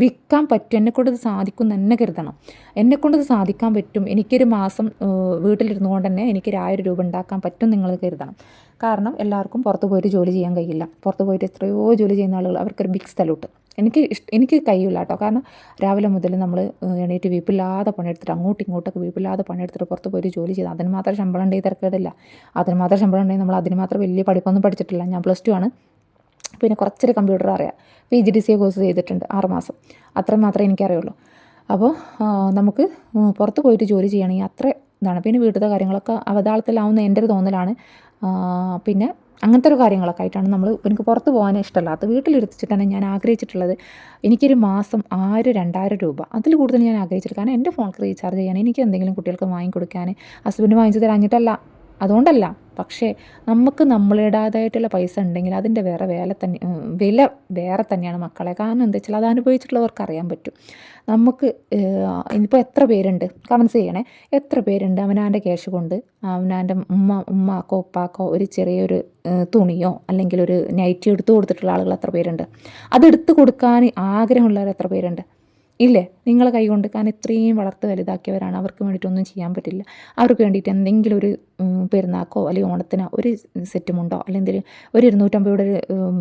A: വിൽക്കാൻ പറ്റും. എന്നെക്കൊണ്ട് ഇത് സാധിക്കും എന്ന് തന്നെ കരുതണം. എന്നെക്കൊണ്ട് ഇത് സാധിക്കാൻ പറ്റും. എനിക്കൊരു മാസം വീട്ടിലിരുന്നു കൊണ്ട് തന്നെ എനിക്കൊരു ആയിരം രൂപ ഉണ്ടാക്കാൻ പറ്റും നിങ്ങൾ കരുതണം. കാരണം എല്ലാവർക്കും പുറത്ത് പോയിട്ട് ജോലി ചെയ്യാൻ കഴിയില്ല. പുറത്ത് പോയിട്ട് എത്രയോ ജോലി ചെയ്യുന്ന ആളുകൾ അവർക്കൊരു ബിഗ് സ്ഥലമുണ്ട് എനിക്ക് ഇഷ്ട എനിക്ക് കഴിയില്ല കേട്ടോ കാരണം രാവിലെ മുതൽ നമ്മൾ എണീറ്റ് വീപ്പില്ലാതെ പണിയെടുത്തിട്ട് അങ്ങോട്ടും ഇങ്ങോട്ടൊക്കെ വീപ്പില്ലാതെ പണിയെടുത്തിട്ട് പുറത്ത് പോയിട്ട് ജോലി ചെയ്ത് അതിന് മാത്രം ശമ്പളം ഉണ്ടെങ്കിൽ തിരക്കേടില്ല. അതിന് മാത്രം ശമ്പളം ഉണ്ടെങ്കിൽ നമ്മൾ അതിന് മാത്രം വലിയ പഠിപ്പൊന്നും പഠിച്ചിട്ടില്ല. ഞാൻ പ്ലസ് ടു ആണ്. പിന്നെ കുറച്ചൊരു കമ്പ്യൂട്ടർ അറിയാം. P G D C course ചെയ്തിട്ടുണ്ട് ആറുമാസം അത്രയും മാത്രമേ എനിക്കറിയുള്ളൂ. അപ്പോൾ നമുക്ക് പുറത്ത് പോയിട്ട് ജോലി ചെയ്യണമെങ്കിൽ അത്ര ഇതാണ്. പിന്നെ വീട്ടിലത്തെ കാര്യങ്ങളൊക്കെ അവതാളത്തിലാവുന്ന എന്റെ ഒരു തോന്നലാണ്. പിന്നെ അങ്ങനത്തെ ഒരു കാര്യങ്ങളൊക്കെ ആയിട്ടാണ് നമ്മൾ എനിക്ക് പുറത്ത് പോകാൻ ഇഷ്ടമല്ലാത്ത വീട്ടിലിരുത്തിച്ചിട്ടാണ് ഞാൻ ആഗ്രഹിച്ചിട്ടുള്ളത്. എനിക്കൊരു മാസം ആയിരം രണ്ടായിരം രൂപ അതിൽ കൂടുതൽ ഞാൻ ആഗ്രഹിച്ചിട്ട് കാരണം എന്റെ ഫോണിൽ റീചാർജ് ചെയ്യാൻ എനിക്ക് എന്തെങ്കിലും കുട്ടികൾക്ക് വാങ്ങിക്കൊടുക്കാൻ ഹസ്ബൻഡ് വാങ്ങിച്ചു തരാഞ്ഞിട്ടല്ല. അതുകൊണ്ടല്ല. പക്ഷേ നമുക്ക് നമ്മളുടേതായിട്ടുള്ള പൈസ ഉണ്ടെങ്കിൽ അതിന്റെ വേറെ വില തന്നെ വില വേറെ തന്നെയാണ് മക്കളെ. കാരണം എന്താ വെച്ചാൽ അത് അനുഭവിച്ചിട്ടുള്ളവർക്ക് അറിയാൻ പറ്റും. നമുക്ക് ഇനിയിപ്പോൾ എത്ര പേരുണ്ട്? കമൻസ് ചെയ്യണേ. എത്ര പേരുണ്ട്? അവനാന്റെ ക്യാഷ് കൊണ്ട് അവനാന്റെ ഉമ്മ ഉമ്മാക്കോ ഉപ്പാക്കോ ഒരു ചെറിയൊരു തുണിയോ അല്ലെങ്കിൽ ഒരു നൈറ്റി എടുത്തു കൊടുത്തിട്ടുള്ള ആളുകൾ എത്ര പേരുണ്ട്? അതെടുത്ത് കൊടുക്കാൻ ആഗ്രഹമുള്ളവർ എത്ര പേരുണ്ട്? ഇല്ലേ? നിങ്ങളെ കൈകൊണ്ട് കാരണം ഇത്രയും വളർത്ത് വലുതാക്കിയവരാണ്. അവർക്ക് വേണ്ടിയിട്ടൊന്നും ചെയ്യാൻ പറ്റില്ല. അവർക്ക് വേണ്ടിയിട്ട് എന്തെങ്കിലും ഒരു പെരുന്നാക്കോ അല്ലെങ്കിൽ ഓണത്തിനോ ഒരു സെറ്റുമുണ്ടോ? അല്ലെങ്കിൽ ഒരു ഇരുന്നൂറ്റമ്പത് ഒരു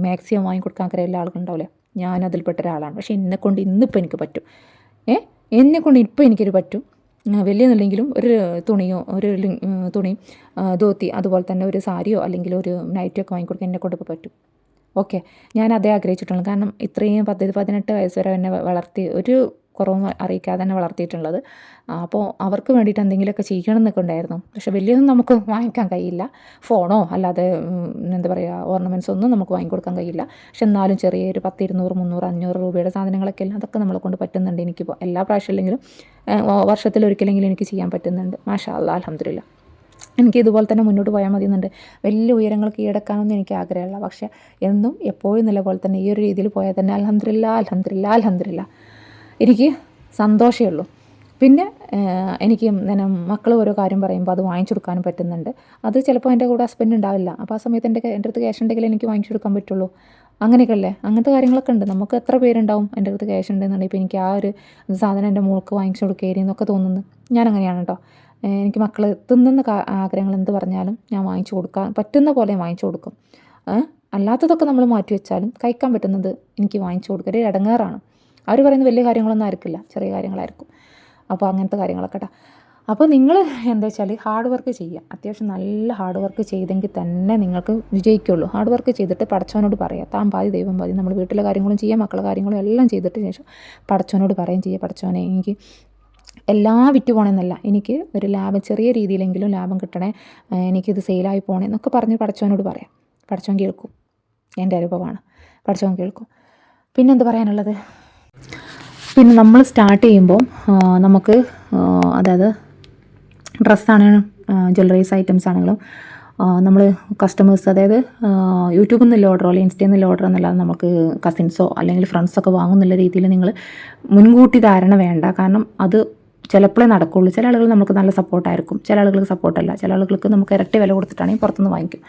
A: മാക്സിമം വാങ്ങിക്കൊടുക്കാൻ കഴിയുള്ള ആളുകളുണ്ടാവില്ലേ? ഞാൻ അതിൽപ്പെട്ട ഒരാളാണ്. പക്ഷേ എന്നെക്കൊണ്ട് ഇന്നിപ്പോൾ എനിക്ക് പറ്റും. ഏ? എന്നെക്കൊണ്ട് ഇപ്പോൾ എനിക്കൊരു പറ്റും. വലിയതല്ലെങ്കിലും ഒരു തുണിയോ ഒരു തുണി ധോത്തി അതുപോലെ തന്നെ ഒരു സാരിയോ അല്ലെങ്കിൽ ഒരു നൈറ്റിയോ ഒക്കെ വാങ്ങിക്കൊടുക്കാൻ എന്നെ കൊണ്ട് പറ്റും. ഓക്കെ. ഞാൻ അതേ ആഗ്രഹിച്ചിട്ടുള്ളൂ. കാരണം ഇത്രയും പത്ത് പതിനെട്ട് വയസ്സ് വരെ എന്നെ വളർത്തി ഒരു കുറവും അറിയിക്കാതെ തന്നെ വളർത്തിയിട്ടുള്ളത്. അപ്പോൾ അവർക്ക് വേണ്ടിയിട്ട് എന്തെങ്കിലുമൊക്കെ ചെയ്യണം എന്നൊക്കെ ഉണ്ടായിരുന്നു. പക്ഷേ വലിയൊന്നും നമുക്ക് വാങ്ങിക്കാൻ കഴിയില്ല. ഫോണോ അല്ലാതെ എന്താ പറയുക ഓർണമെന്റ്സ് ഒന്നും നമുക്ക് വാങ്ങിക്കൊടുക്കാൻ കഴിയില്ല. പക്ഷെ എന്നാലും ചെറിയൊരു പത്ത് ഇരുന്നൂറ് മുന്നൂറ് അഞ്ഞൂറ് രൂപയുടെ സാധനങ്ങളൊക്കെ എല്ലാം അതൊക്കെ നമ്മളെ കൊണ്ട് പറ്റുന്നുണ്ട്. എനിക്കിപ്പോൾ എല്ലാ പ്രാവശ്യമില്ലെങ്കിലും വർഷത്തിലൊരിക്കലെങ്കിലും എനിക്ക് ചെയ്യാൻ പറ്റുന്നുണ്ട്. മാഷാ അല്ലാ അലഹമില്ല എനിക്ക് ഇതുപോലെ തന്നെ മുന്നോട്ട് പോയാൽ മതി എന്നുണ്ട് വലിയ ഉയരങ്ങൾ കീഴടക്കാനൊന്നും എനിക്ക് ആഗ്രഹമില്ല. പക്ഷേ എന്നും എപ്പോഴും നല്ല പോലെ തന്നെ ഈ ഒരു രീതിയിൽ പോയാൽ തന്നെ അലഹമില്ല അലഹമില്ല അലഹമില്ല എനിക്ക് സന്തോഷമേ ഉള്ളൂ. പിന്നെ എനിക്ക് ഞാൻ മക്കൾ ഓരോ കാര്യം പറയുമ്പോൾ അത് വാങ്ങിച്ചു കൊടുക്കാനും പറ്റുന്നുണ്ട്. അത് ചിലപ്പോൾ എന്റെ കൂടെ ഹസ്ബൻഡ് ഉണ്ടാവില്ല. അപ്പോൾ ആ സമയത്ത് എന്റെ എന്റെ അടുത്ത് ക്യാഷ് ഉണ്ടെങ്കിൽ എനിക്ക് വാങ്ങിച്ചു കൊടുക്കാൻ പറ്റുള്ളൂ. അങ്ങനെയൊക്കെ അല്ലേ? അങ്ങനത്തെ കാര്യങ്ങളൊക്കെ ഉണ്ട്. നമുക്ക് എത്ര പേരുണ്ടാവും എന്റെ അടുത്ത് ക്യാഷ് ഉണ്ടെന്നുണ്ടെങ്കിൽ ഇപ്പോൾ എനിക്ക് ആ ഒരു സാധനം എന്റെ മോൾക്ക് വാങ്ങിച്ചു കൊടുക്കുകയായിരുന്നു എന്നൊക്കെ തോന്നുന്നു. ഞാൻ അങ്ങനെയാണ് കേട്ടോ. എനിക്ക് മക്കൾ തിന്നുന്ന ആഗ്രഹങ്ങൾ എന്ത് പറഞ്ഞാലും ഞാൻ വാങ്ങിച്ചു കൊടുക്കാൻ പറ്റുന്ന പോലെ വാങ്ങിച്ചു കൊടുക്കും. അല്ലാത്തതൊക്കെ നമ്മൾ മാറ്റി വെച്ചാലും കഴിക്കാൻ പറ്റുന്നത് എനിക്ക് വാങ്ങിച്ചു കൊടുക്കുക ഒരു ഇടങ്ങേറാണ്. അവർ പറയുന്ന വലിയ കാര്യങ്ങളൊന്നും ആയിരിക്കില്ല ചെറിയ കാര്യങ്ങളായിരിക്കും. അപ്പോൾ അങ്ങനത്തെ കാര്യങ്ങളൊക്കെ കേട്ടോ അപ്പോൾ നിങ്ങൾ എന്താ വെച്ചാൽ ഹാർഡ് വർക്ക് ചെയ്യുക അത്യാവശ്യം നല്ല ഹാർഡ് വർക്ക് ചെയ്തെങ്കിൽ തന്നെ നിങ്ങൾക്ക് വിജയിക്കുള്ളൂ. ഹാർഡ് വർക്ക് ചെയ്തിട്ട് പടച്ചവനോട് പറയാം. താൻ പാതി ദൈവം പാതി. നമ്മൾ വീട്ടിലെ കാര്യങ്ങളും ചെയ്യാം. മക്കളെ കാര്യങ്ങളും എല്ലാം ചെയ്തിട്ട് ശേഷം പടച്ചവനോട് പറയുകയും ചെയ്യുക പടച്ചവനെ എനിക്ക് എല്ലാം വിറ്റ് പോകണമെന്നല്ല എനിക്ക് ഒരു ലാഭം ചെറിയ രീതിയിലെങ്കിലും ലാഭം കിട്ടണേ എനിക്കിത് സെയിലായി പോകണേ എന്നൊക്കെ പറഞ്ഞ് പഠിച്ചവനോട് പറയാം. പഠിച്ചവൻ കേൾക്കും. എന്റെ അനുഭവമാണ്. പഠിച്ചവൻ കേൾക്കും. പിന്നെന്ത് പറയാനുള്ളത്? പിന്നെ നമ്മൾ സ്റ്റാർട്ട് ചെയ്യുമ്പോൾ നമുക്ക് അതായത് ഡ്രസ്സാണെങ്കിലും ജ്വല്ലറീസ് ഐറ്റംസ് ആണെങ്കിലും നമ്മൾ കസ്റ്റമേഴ്സ് അതായത് യൂട്യൂബിൽ നിന്നുള്ള ഓർഡറോ അല്ലെങ്കിൽ ഇൻസ്റ്റയിൽ നിന്നുള്ള ഓർഡർ എന്നല്ലാതെ നമുക്ക് കസിൻസോ അല്ലെങ്കിൽ ഫ്രണ്ട്സൊക്കെ വാങ്ങുന്നുള്ള രീതിയിൽ നിങ്ങൾ മുൻകൂട്ടി ധാരണ വേണ്ട. കാരണം അത് ചിലപ്പോഴേ നടക്കുള്ളൂ. ചില ആളുകൾ നമുക്ക് നല്ല സപ്പോർട്ടായിരിക്കും ചില ആളുകൾക്ക് സപ്പോർട്ടല്ല ചില ആളുകൾക്ക് നമുക്ക് ഇരട്ടി വില കൊടുത്തിട്ടാണെങ്കിൽ പുറത്തുനിന്ന് വാങ്ങിക്കും.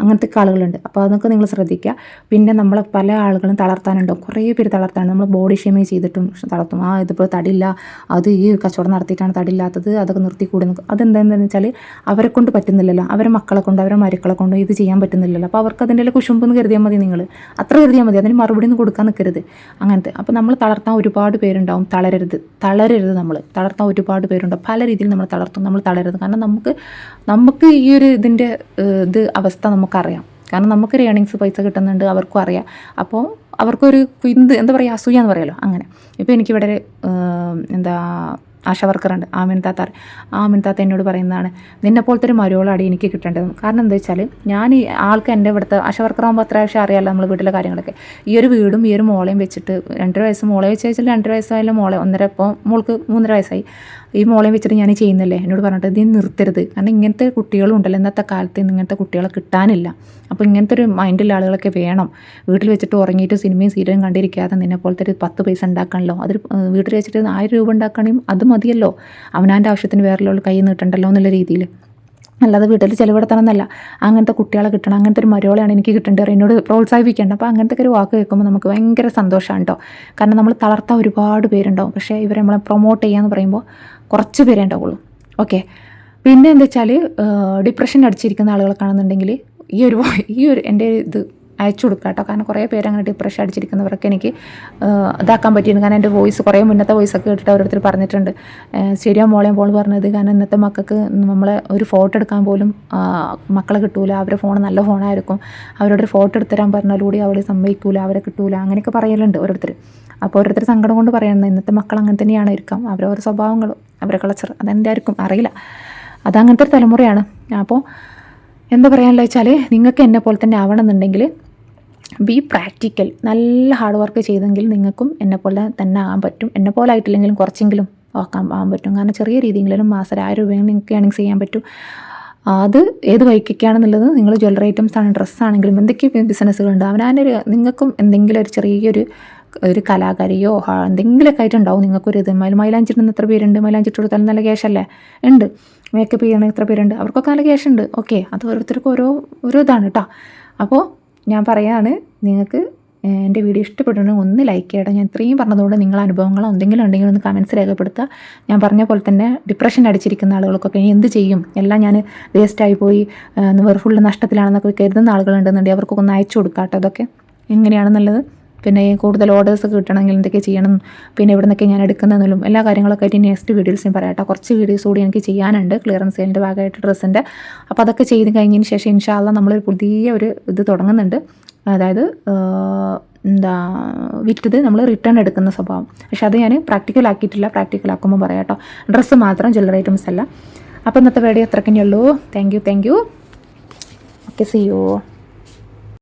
A: അങ്ങനത്തെ ആളുകളുണ്ട്. അപ്പോൾ അതൊക്കെ നിങ്ങൾ ശ്രദ്ധിക്കുക. പിന്നെ നമ്മൾ പല ആളുകളും തളർത്താനുണ്ടാവും. കുറേ പേര് തളർത്താണ് നമ്മൾ ബോഡി ഷേമിങ് ചെയ്തിട്ടും തളർത്തും. ആ ഇതിപ്പോൾ തടില്ല അത് ഈ കച്ചവടം നടത്തിയിട്ടാണ് തടില്ലാത്തത് അതൊക്കെ നിർത്തി കൂടുന്നത് അതെന്താണെന്ന് വെച്ചാൽ അവരെ കൊണ്ട് പറ്റുന്നില്ലല്ലോ. അവരെ മക്കളെ കൊണ്ട് അവരെ മരുക്കളെ കൊണ്ട് ഇത് ചെയ്യാൻ പറ്റുന്നില്ലല്ലോ. അപ്പോൾ അവർക്ക് അതിന്റെ കുശുമ്പെന്ന് കരുതിയാൽ മതി നിങ്ങൾ. അത്ര കരുതിയാൽ മതി. അതിന് മറുപടി ഒന്നും കൊടുക്കാൻ നിൽക്കരുത്. അങ്ങനത്തെ. അപ്പോൾ നമ്മൾ തളർത്താൻ ഒരുപാട് പേരുണ്ടാവും. തളരരുത്. തളരരുത് നമ്മൾ. തളർത്താൻ ഒരുപാട് പേരുണ്ട്. പല രീതിയിൽ നമ്മൾ തളർത്തും നമ്മൾ തളരരുത്. കാരണം നമുക്ക് നമുക്ക് ഈ ഒരു ഇതിന്റെ ഇത് അവസ്ഥ നമുക്കറിയാം. കാരണം നമുക്ക് റേണിങ്സ് പൈസ കിട്ടുന്നുണ്ട് അവർക്കും അറിയാം. അപ്പോൾ അവർക്കൊരു ഇന്ത് എന്താ പറയുക അസൂയ എന്ന് പറയുമല്ലോ അങ്ങനെ. ഇപ്പോൾ എനിക്കിവിടെ എന്താ ആശാ വർക്കറുണ്ട്. ആമിൻ താത്താർ. ആമിൻ താത്ത എന്നോട് പറയുന്നതാണ് നിന്നെ പോലത്തെ ഒരു മരുവളാടി എനിക്ക് കിട്ടേണ്ടത്. കാരണം എന്താ വെച്ചാൽ ഞാൻ ഈ ആൾക്ക് എന്റെ ഇവിടുത്തെ ആശാ അത്ര ആവശ്യം അറിയാമല്ലോ നമ്മൾ വീട്ടിലെ കാര്യങ്ങളൊക്കെ. ഈ ഒരു വീടും ഈ ഒരു മോളെയും വെച്ചിട്ട് രണ്ടര വയസ്സ് മോളെ വെച്ച് വെച്ചാൽ രണ്ടര വയസ്സായാലും മോളെ ഒന്നര ഇപ്പോൾ മോൾക്ക് മൂന്നര വയസ്സായി. ഈ മോളെയും വെച്ചിട്ട് ഞാൻ ചെയ്യുന്നില്ലേ? എന്നോട് പറഞ്ഞിട്ട് ഇത് നിർത്തരുത്. കാരണം ഇങ്ങനത്തെ കുട്ടികളും ഉണ്ടല്ലോ ഇന്നത്തെ കാലത്ത് ഇങ്ങനത്തെ കുട്ടികളെ കിട്ടാനില്ല. അപ്പോൾ ഇങ്ങനത്തെ ഒരു മൈൻഡുള്ള ആളുകളൊക്കെ വേണം. വീട്ടിൽ വെച്ചിട്ട് ഉറങ്ങിയിട്ട് സിനിമയും സീരിയലും കണ്ടിരിക്കാതെ നിന്നെ പോലത്തെ ഒരു പത്ത് പൈസ ഉണ്ടാക്കണമല്ലോ അതൊരു വീട്ടിൽ വെച്ചിട്ട് ആയിരം രൂപ ഉണ്ടാക്കണമെങ്കിൽ അത് മതിയല്ലോ. അവനാന്റെ ആവശ്യത്തിന് വേറെ കൈ നീട്ടണ്ടല്ലോ എന്നുള്ള രീതിയിൽ. അല്ലാതെ വീട്ടിൽ ചിലവിടത്തണം അങ്ങനത്തെ കുട്ടികളെ കിട്ടണം അങ്ങനത്തെ ഒരു മരുവളെയാണ് എനിക്ക് കിട്ടേണ്ടത് എന്നോട് പ്രോത്സാഹിപ്പിക്കേണ്ട. അപ്പോൾ അങ്ങനത്തെ ഒരു വാക്ക് കേൾക്കുമ്പോൾ നമുക്ക് ഭയങ്കര സന്തോഷമാണ് കേട്ടോ കാരണം നമ്മൾ തളർത്ത ഒരുപാട് പേരുണ്ടാവും. പക്ഷേ ഇവരെ നമ്മളെ പ്രൊമോട്ട് ചെയ്യാന്ന് പറയുമ്പോൾ കുറച്ച് പേരേ ഉണ്ടാവുള്ളൂ. ഓക്കെ പിന്നെ എന്താ വെച്ചാൽ ഡിപ്രഷൻ അടിച്ചിരിക്കുന്ന ആളുകളെ കാണുന്നുണ്ടെങ്കിൽ ഈ ഒരു ഈ ഒരു എന്റെ ഇത് അയച്ചു കൊടുക്കുക കേട്ടോ കാരണം കുറേ പേര് അങ്ങനെ ഡിപ്രഷൻ അടിച്ചിരിക്കുന്നവരൊക്കെ എനിക്ക് ഇതാക്കാൻ പറ്റിയിരുന്നു കാരണം എന്റെ വോയിസ് കുറേ മുന്നത്തെ വോയിസ് ഒക്കെ കേട്ടിട്ട് ഓരോരുത്തർ പറഞ്ഞിട്ടുണ്ട്. ശരിയാ മോളെ മോൾ പറഞ്ഞത് കാരണം ഇന്നത്തെ മക്കൾക്ക് നമ്മളെ ഒരു ഫോട്ടോ എടുക്കാൻ പോലും മക്കളെ കിട്ടൂല. അവരുടെ ഫോൺ നല്ല ഫോണായിരിക്കും അവരോട് ഒരു ഫോട്ടോ എടുത്തരാൻ പറഞ്ഞാലൂടി അവരെ സംഭവിക്കൂല അവരെ കിട്ടൂല. അങ്ങനെയൊക്കെ പറയലുണ്ട് ഓരോരുത്തർ അപ്പോൾ ഓരോരുത്തർ സങ്കടം കൊണ്ട് പറയുന്നത് ഇന്നത്തെ മക്കൾ അങ്ങനെ തന്നെയാണ് ഇരിക്കാം. അവരവരുടെ സ്വഭാവങ്ങളും അവരുടെ കളച്ചർ അതെന്തായിരിക്കും അറിയില്ല. അതങ്ങനത്തെ ഒരു തലമുറയാണ്. അപ്പോൾ എന്താ പറയാനുള്ള വെച്ചാൽ നിങ്ങൾക്ക് എന്നെ പോലെ തന്നെ ആവണമെന്നുണ്ടെങ്കിൽ ബി പ്രാക്ടിക്കൽ നല്ല ഹാർഡ് വർക്ക് ചെയ്തെങ്കിൽ നിങ്ങൾക്കും എന്നെപ്പോലെ പോലെ തന്നെ ആകാൻ പറ്റും. എന്നെ പോലെ ആയിട്ടില്ലെങ്കിലും കുറച്ചെങ്കിലും ഓക്കാൻ ആകാൻ പറ്റും. കാരണം ചെറിയ രീതിയിലും മാസം ആയിരം രൂപയും നിങ്ങൾക്ക് ഏണിങ്സ് ചെയ്യാൻ പറ്റും. അത് ഏത് വഴിക്കൊക്കെയാണെന്നുള്ളത് നിങ്ങൾ ജ്വല്ലറി ഐറ്റംസ് ആണ് ഡ്രസ്സ് ആണെങ്കിലും എന്തൊക്കെ ബിസിനസ്സുകളുണ്ട് അവനൊരു നിങ്ങൾക്കും എന്തെങ്കിലും ഒരു ചെറിയൊരു ഒരു കലാകാരിയോ എന്തെങ്കിലുമൊക്കെ ആയിട്ടുണ്ടാവും നിങ്ങൾക്കൊരു ഇത് മൈല മൈലാഞ്ചിട്ടുന്ന എത്ര പേരുണ്ട്? മൈലാഞ്ചിട്ട് കൊടുത്താലും നല്ല ക്യാഷല്ലേ ഉണ്ട്. മേക്കപ്പ് ചെയ്യണ എത്ര പേരുണ്ട്? അവർക്കൊക്കെ നല്ല ക്യാഷ് ഉണ്ട്. ഓക്കെ അത് ഓരോരുത്തർക്കും ഓരോ ഓരോ ഇതാണ് കേട്ടോ. അപ്പോൾ ഞാൻ പറയാണ് നിങ്ങൾക്ക് എന്റെ വീഡിയോ ഇഷ്ടപ്പെട്ടിട്ടുണ്ടെങ്കിൽ ഒന്ന് ലൈക്ക് ചെയ്യണം. ഞാൻ ഇത്രയും പറഞ്ഞതുകൊണ്ട് നിങ്ങളെ അനുഭവങ്ങളോ എന്തെങ്കിലും ഉണ്ടെങ്കിൽ ഒന്ന് കമൻസ് രേഖപ്പെടുത്തുക. ഞാൻ പറഞ്ഞ പോലെ തന്നെ ഡിപ്രഷൻ അടിച്ചിരിക്കുന്ന ആളുകൾക്കൊക്കെ ഇനി എന്ത് ചെയ്യും? എല്ലാം ഞാൻ വേസ്റ്റായി പോയി ഏഹ്, വെറും ഫുള്ള് നഷ്ടത്തിലാണെന്നൊക്കെ കരുതുന്ന ആളുകളുണ്ടെന്നുണ്ടെങ്കിൽ അവർക്കൊക്കെ ഒന്ന് അയച്ചു കൊടുക്കാം കേട്ടോ അതൊക്കെ എങ്ങനെയാണെന്നുള്ളത് പിന്നെ കൂടുതൽ ഓർഡേഴ്സ് കിട്ടണമെങ്കിൽ എന്തൊക്കെ ചെയ്യണം പിന്നെ ഇവിടെ നിന്നൊക്കെ ഞാൻ എടുക്കുന്നതെന്നും എല്ലാ കാര്യങ്ങളൊക്കെ ആയിട്ട് നെക്സ്റ്റ് വീഡിയോസ് ഞാൻ പറയാം കേട്ടോ. കുറച്ച് വീഡിയോസ് കൂടി എനിക്ക് ചെയ്യാനുണ്ട്. ക്ലിയറൻസ് സെയിലിന്റെ ഭാഗമായിട്ട് ഡ്രസ്സിന്റെ അപ്പോൾ അതൊക്കെ ചെയ്ത് കഴിഞ്ഞതിന് ശേഷം ഇൻഷാല്ല നമ്മളൊരു പുതിയ ഒരു ഇത് തുടങ്ങുന്നുണ്ട്. അതായത് എന്താ വിറ്റത് നമ്മൾ റിട്ടേൺ എടുക്കുന്ന സ്വഭാവം. പക്ഷെ അത് ഞാൻ പ്രാക്ടിക്കൽ ആക്കിയിട്ടില്ല. പ്രാക്ടിക്കൽ ആക്കുമ്പോൾ പറയാം കേട്ടോ. ഡ്രസ്സ് മാത്രം ജ്വല്ലറി ഐറ്റംസ് അല്ല. അപ്പോൾ ഇന്നത്തെ video അത്രക്കന്നെയുള്ളൂ thank you thank you okay see you